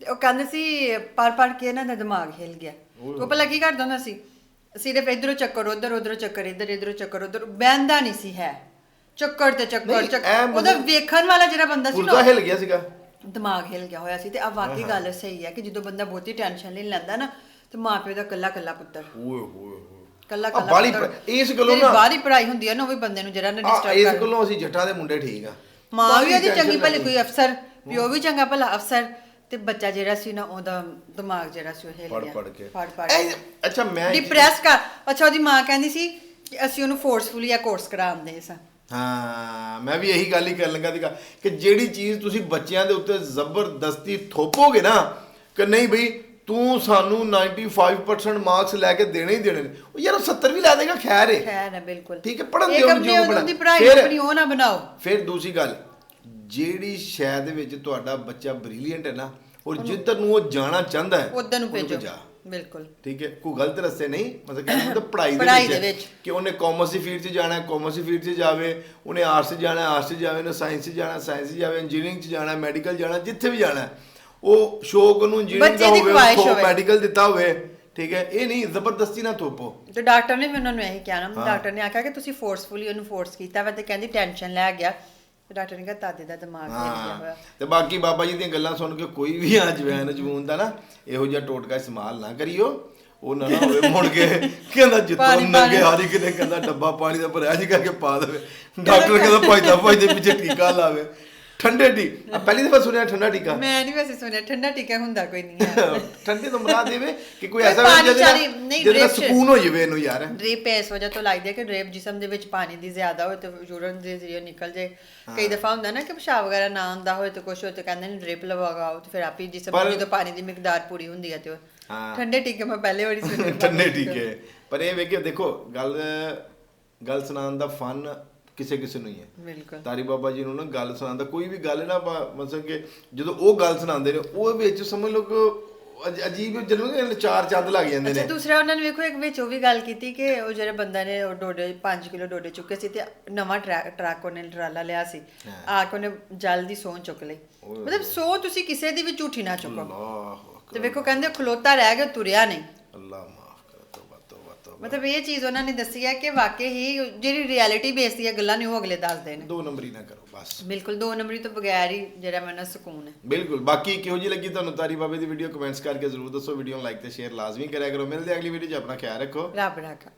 ਉਹ ਕਹਿੰਦੇ ਸੀ ਪੜ ਪੜ ਕੇ ਇਹਨਾਂ ਦਾ ਦਿਮਾਗ ਹਿਲ ਗਿਆ। ਉਹ ਪਹਿਲਾਂ ਕੀ ਕਰਦਾ ਹੁੰਦਾ ਸੀ? ਸਿਰਫ ਇਧਰੋਂ ਚੱਕਰ ਉਧਰ ਉਧਰੋਂ ਚੱਕਰ ਇਧਰ ਇਧਰੋਂ ਚੱਕਰ ਉਧਰ ਬਹਿੰਦਾ ਨਹੀਂ ਸੀ ਹੈ। ਚੱਕਰ ਤੇ ਚੱਕਰ ਨਹੀਂ, ਚੱਕਰ ਉਹਦਾ ਮਤਲਬ- ਵੇਖਣ ਵਾਲਾ ਜਿਹੜਾ ਬੰਦਾ ਸੀ ਨਾ ਪੁਰਜ਼ਾ ਹਿਲ ਗਿਆ ਸੀਗਾ। ਦਿਮਾਗ ਹਿਲ ਗਿਆ ਹੋਇਆ ਸੀ ਤੇ ਆ ਵਾਕਈ ਗੱਲ ਸਹੀ ਹੈ ਕਿ ਜਦੋਂ ਬੰਦਾ ਬਹੁਤੀ ਟੈਨਸ਼ਨ ਲੈ ਲੈਂਦਾ ਨਾ ਤੇ ਮਾਪਿਓ ਦਾ ਕੱਲਾ ਕੱਲਾ ਪੁੱਤਰ। ਓਏ ਹੋਏ ਹੋਏ। ਕੱਲਾ ਕੱਲਾ ਬਾਹਲੀ ਪੁੱਤਰ। ਇਸ ਗੱਲੋਂ ਜਿਹੜੀ ਨਾ- ਬਾਹਰੀ ਪੜਾਈ ਹੁੰਦੀ ਹੈ ਨਾ ਉਹ ਵੀ ਬੰਦੇ ਨੂੰ ਜਿਹੜਾ ਨਾ ਆ ਡਿਸਟਰਬ ਇਸ ਕਰ। ਗੱਲੋਂ ਅਸੀਂ ਜੱਟਾਂ ਦੇ ਮੁੰਡੇ ਠੀਕ ਆ। ਮਾਂ ਵੀ ਉਹਦੀ ਚੰਗੀ ਭਲੀ ਕੋਈ ਅਫਸਰ ਪਿਓ ਵੀ ਚੰਗਾ ਭਲਾ ਅਫਸਰ ਤੇ ਬੱਚਾ ਜਿਹੜਾ ਸੀ ਨਾ ਉਹਦਾ ਦਿਮਾਗ ਜਿਹੜਾ ਸੀ ਉਹ ਹਿਲ ਗਿਆ। ਪੜ ਕੇ। ਪੜ ਪੜ ਇਹ- ਅੱਛਾ ਮੈਂ ਡਿਪਰੈਸ ਕਰ। ਅੱਛਾ ਉਹਦੀ ਮਾਂ ਕਹਿੰਦੀ ਸੀ ਕਿ ਅਸੀਂ ਉਹਨੂੰ ਫੋਰਸਫੁਲੀ ਆ ਕੋਰਸ ਕਰਾਉਂਦੇ ਸਾਂ ਹਾਂ ਮੈਂ ਵੀ ਇਹੀ ਗੱਲ ਹੀ ਕਰਨ ਲੱਗਾ ਸੀਗਾ ਕਿ ਜਿਹੜੀ ਚੀਜ਼ ਤੁਸੀਂ ਬੱਚਿਆਂ ਦੇ ਉੱਤੇ ਜ਼ਬਰਦਸਤੀ ਥੋਪੋਗੇ ਨਾ ਕਿ ਨਹੀਂ ਬਈ ਤੂੰ ਸਾਨੂੰ 95% ਮਾਰਕਸ ਲੈ ਕੇ ਦੇਣੇ ਹੀ ਦੇਣੇ ਨੇ। ਉਹ ਯਾਰ ਉਹ 70 ਵੀ ਲੈ ਦੇਗਾ ਖੈਰ ਏ। ਖੈਰ ਹੈ ਬਿਲਕੁਲ। ਠੀਕ ਹੈ, ਪੜ੍ਹਨ ਦਿਓ ਕੰਮ ਜੋ। ਉਹਦੀ ਪੜ੍ਹਾਈ ਫਿਰ- ਆਪਣੀ ਉਹ ਨਾ ਬਣਾਓ। ਫਿਰ ਦੂਸਰੀ ਗੱਲ ਜਿਹੜੀ ਸ਼ੈ ਦੇ ਵਿੱਚ ਤੁਹਾਡਾ ਬੱਚਾ ਬ੍ਰਿਲੀਅੰਟ ਹੈ ਨਾ ਔਰ ਜਿੱਧਰ ਨੂੰ ਉਹ ਜਾਣਾ ਚਾਹੁੰਦਾ ਹੈ ਉਧਰ ਨੂੰ ਭੇਜੋ। ਬਿਲਕੁਲ। ਠੀਕ ਹੈ? ਕੋਈ ਗਲਤ ਰਸਤੇ ਨਹੀਂ ਮਤਲਬ ਕਹਿੰਦਾ ਮਤਲਬ ਪੜ੍ਹਾਈ ਦੇ ਵਿੱਚ। ਕਿ ਉਹਨੇ ਕਾਮਰਸ ਦੀ ਫੀਲਡ 'ਚ ਜਾਣਾ ਹੈ ਕਾਮਰਸ ਦੀ ਫੀਲਡ 'ਚ ਜਾਵੇ ਉਹਨੇ ਆਰਟਸ 'ਚ ਜਾਣਾ ਆਰਟਸ 'ਚ ਜਾਵੇ ਉਹਨੇ ਸਾਇੰਸ 'ਚ ਜਾਣਾ ਸਾਇੰਸ 'ਚ ਜਾਵੇ ਇੰਜੀਨੀਅਰਿੰਗ 'ਚ ਜਾਣਾ ਮੈਡੀਕਲ ਜਾਣਾ ਜਿੱਥੇ ਵੀ ਜਾਣਾ ਉਹ ਸ਼ੌਕ ਉਹਨੂੰ ਇੰਜੀਨੀਅਰਿੰਗ ਦਾ ਹੋਵੇ ਉਹ। ਮੈਡੀਕਲ ਦਿੱਤਾ ਹੋਵੇ ਠੀਕ ਹੈ? ਇਹ ਨਹੀਂ ਜ਼ਬਰਦਸਤੀ ਨਾ ਥੋਪੋ। ਤੇ ਡਾਕਟਰ ਨੇ ਵੀ ਉਹਨਾਂ ਨੂੰ ਇਹੀ ਕਿਹਾ ਨਾ ਡਾਕਟਰ ਨੇ ਆਖਿਆ ਕਿ ਤੁਸੀਂ ਫੋਰਸਫੁਲੀ ਉਹਨੂੰ ਫੋਰਸ ਕੀਤਾ ਵਾ ਤੇ ਕਹਿੰਦੀ ਟੈਨਸ਼ਨ ਲੈ ਗਿਆ। ਡਾਕਟਰ ਨੇ ਕਿਹਾ ਤਾਦੇ ਦਾ ਦਿਮਾਗ ਹਿੱਲ ਗਿਆ ਹਾਂ। ਹੋਇਆ। ਤੇ ਬਾਕੀ ਬਾਬਾ ਜੀ ਦੀਆਂ ਗੱਲਾਂ ਸੁਣ ਕੇ ਕੋਈ ਵੀ ਆ ਜਵੈਨ ਜਵੂਨ ਦਾ ਨਾ ਇਹੋ ਜਿਹਾ ਟੋਟਕਾ ਇਸਤੇਮਾਲ ਨਾ ਕਰਿਓ। ਉਹ ਨਾ ਨਾ ਹੋਵੇ ਮੁੜ ਕੇ ਕਹਿੰਦਾ ਜਿੱਤੋਂ ਪਾਣੀ- ਨੰਗੇ। ਹਾਰੀ ਕਿਤੇ ਕਹਿੰਦਾ ਡੱਬਾ ਪਾਣੀ ਦਾ ਭਰਿਆ ਜੀ ਕਰਕੇ ਪਾ ਦੇਵੇ। ਡਾਕਟਰ ਕਹਿੰਦਾ ਭਜਦਾ ਭਜਦੇ ਪਿੱਛੇ ਟੀਕਾ ਲਾਵੇ। ਠੰਡੇ ਟੀ ਆ ਪਹਿਲੀ ਦਫਾ ਸੁਣਿਆ ਠੰਡਾ ਟੀਕਾ। ਮੈਂ ਨਹੀਂ ਵੈਸੇ ਸੁਣਿਆ ਠੰਡਾ ਟੀਕਾ ਹੁੰਦਾ ਕੋਈ ਨਹੀਂ ਹੈ। (laughs) ਠੰਡੇ ਤੋਂ ਮੁਰਾਦ ਦੇਵੇ ਕਿ ਕੋਈ ਐਸਾ ਪਾਣੀ ਜਿਹਦੇ ਜਿਹਦੇ। ਸਕੂਨ ਹੋ ਜਾਵੇ ਇਹਨੂੰ ਯਾਰ। ਡ੍ਰਿਪ ਇਸ ਵਜ੍ਹਾ ਤੋਂ ਲੱਗਦੀ ਹੈ ਕਿ ਡ੍ਰਿਪ ਜਿਸਮ ਦੇ ਵਿੱਚ ਪਾਣੀ ਦੀ ਜ਼ਿਆਦਾ ਹੋਏ ਤੇ ਯੂਰਨ ਦੇ ਜ਼ਰੀਏ ਨਿਕਲ ਜੇ ਕਈ ਦਫਾ ਹੁੰਦਾ ਨਾ ਕਿ ਪਿਸ਼ਾਬ ਵਗੈਰਾ ਨਾ ਆਉਂਦਾ ਹੋਏ ਤੇ ਕੁਛ ਹੋਏ ਤੇ ਕਹਿੰਦੇ ਨੇ ਡ੍ਰਿਪ ਲਵਾਓ ਤੇ ਫਿਰ ਆਪੀ ਜਿਸਮ ਵਿੱਚ ਜਦੋਂ ਪਾਣੀ ਦੀ ਮਿਕਦਾਰ ਪੂਰੀ ਹੁੰਦੀ ਹੈ ਤੇ ਉਹ। ਠੰਡੇ ਟੀਕੇ ਮੈਂ ਪਹਿਲੇ ਵਾਰੀ ਸੁਣੇ (laughs) ਠੰਡੇ ਟੀਕੇ। ਪਰ ਇਹ ਵੇਖਿਓ ਦੇਖੋ ਗੱਲ ਗੱਲ ਸੁਣਾਉਣ ਦਾ ਫਨ ਕਿਸੇ ਕਿਸੇ ਨੂੰ ਹੀ ਹੈ। ਬਿਲਕੁਲ। ਤਾਰੀ ਬਾਬਾ ਜੀ ਨੂੰ ਨਾ ਗੱਲ ਸੁਣਾਉਂਦਾ ਕੋਈ ਵੀ ਗੱਲ ਨਾ ਮਤਲਬ ਕਿ ਜਦੋਂ ਉਹ ਗੱਲ ਸੁਣਾਉਂਦੇ ਨੇ ਉਹ ਵਿੱਚ ਸਮਝ ਲਓ ਕਿ ਅਜ- ਅਜੀਬ ਜਦੋਂ ਨਾ ਚਾਰ ਚੰਦ ਲੱਗ ਜਾਂਦੇ ਅੱਛਾ ਨੇ ਦੂਸਰਾ ਉਹਨਾਂ ਨੇ ਵੇਖੋ ਇੱਕ ਵਿੱਚ ਉਹ ਵੀ ਗੱਲ ਕੀਤੀ ਕਿ ਉਹ ਜਿਹੜੇ ਬੰਦਾ ਨੇ ਉਹ ਡੋਡੇ 5 ਕਿਲੋ ਡੋਡੇ ਚੁੱਕੇ ਸੀ ਤੇ ਨਵਾਂ ਟਰੈਕ ਟਰੱਕ ਉਹਨੇ ਟਰਾਲਾ ਲਿਆ ਸੀ। ਆ ਕੇ ਉਹਨੇ ਜਲਦੀ ਸੌਂ ਚੁੱਕ ਲਈ। ਮਤਲਬ ਸੌ ਤੁਸੀਂ ਕਿਸੇ ਦੀ ਵੀ ਝੂਠੀ ਨਾ ਚੁੱਕੋ। ਅੱਲਾਹ ਤੇ ਵੇਖੋ ਕਹਿੰਦੇ ਖਲੋਤਾ ਰਹਿ ਗਿਆ ਤੁਰਿਆ ਨਹੀਂ। ਅੱਲਾਹ ਮਤਲਬ ਇਹ ਚੀਜ਼ ਉਹਨਾਂ ਨੇ ਦੱਸੀ ਹੈ ਕਿ ਵਾਕਈ ਹੀ ਜਿਹੜੀ ਰਿਐਲਿਟੀ ਬੇਸ ਦੀਆਂ ਗੱਲਾਂ ਨੇ ਉਹ ਅਗਲੇ ਦੱਸਦੇ ਨੇ ਦੋ ਨੰਬਰੀ ਨਾ ਕਰੋ ਬਸ। ਬਿਲਕੁਲ ਦੋ ਨੰਬਰੀ ਤੋਂ ਬਗੈਰ ਹੀ ਜਿਹੜਾ ਮੈਨੂੰ ਸਕੂਨ ਹੈ। ਬਿਲਕੁਲ ਬਾਕੀ ਕਿਹੋ ਜੀ ਲੱਗੀ ਤੁਹਾਨੂੰ ਤਾਰੀ ਬਾਬੇ ਦੀ ਵੀਡੀਓ ਕਮੈਂਟਸ ਕਰਕੇ ਜ਼ਰੂਰ ਦੱਸੋ ਵੀਡੀਓ ਨੂੰ ਲਾਈਕ ਤੇ ਸ਼ੇਅਰ ਲਾਜ਼ਮੀ ਕਰਿਆ ਕਰੋ। ਮਿਲਦੇ ਅਗਲੀ ਵੀਡੀਓ 'ਚ ਆਪਣਾ ਖਿਆਲ ਰੱਖੋ। ਰੱਬ ਰਾਖਾ।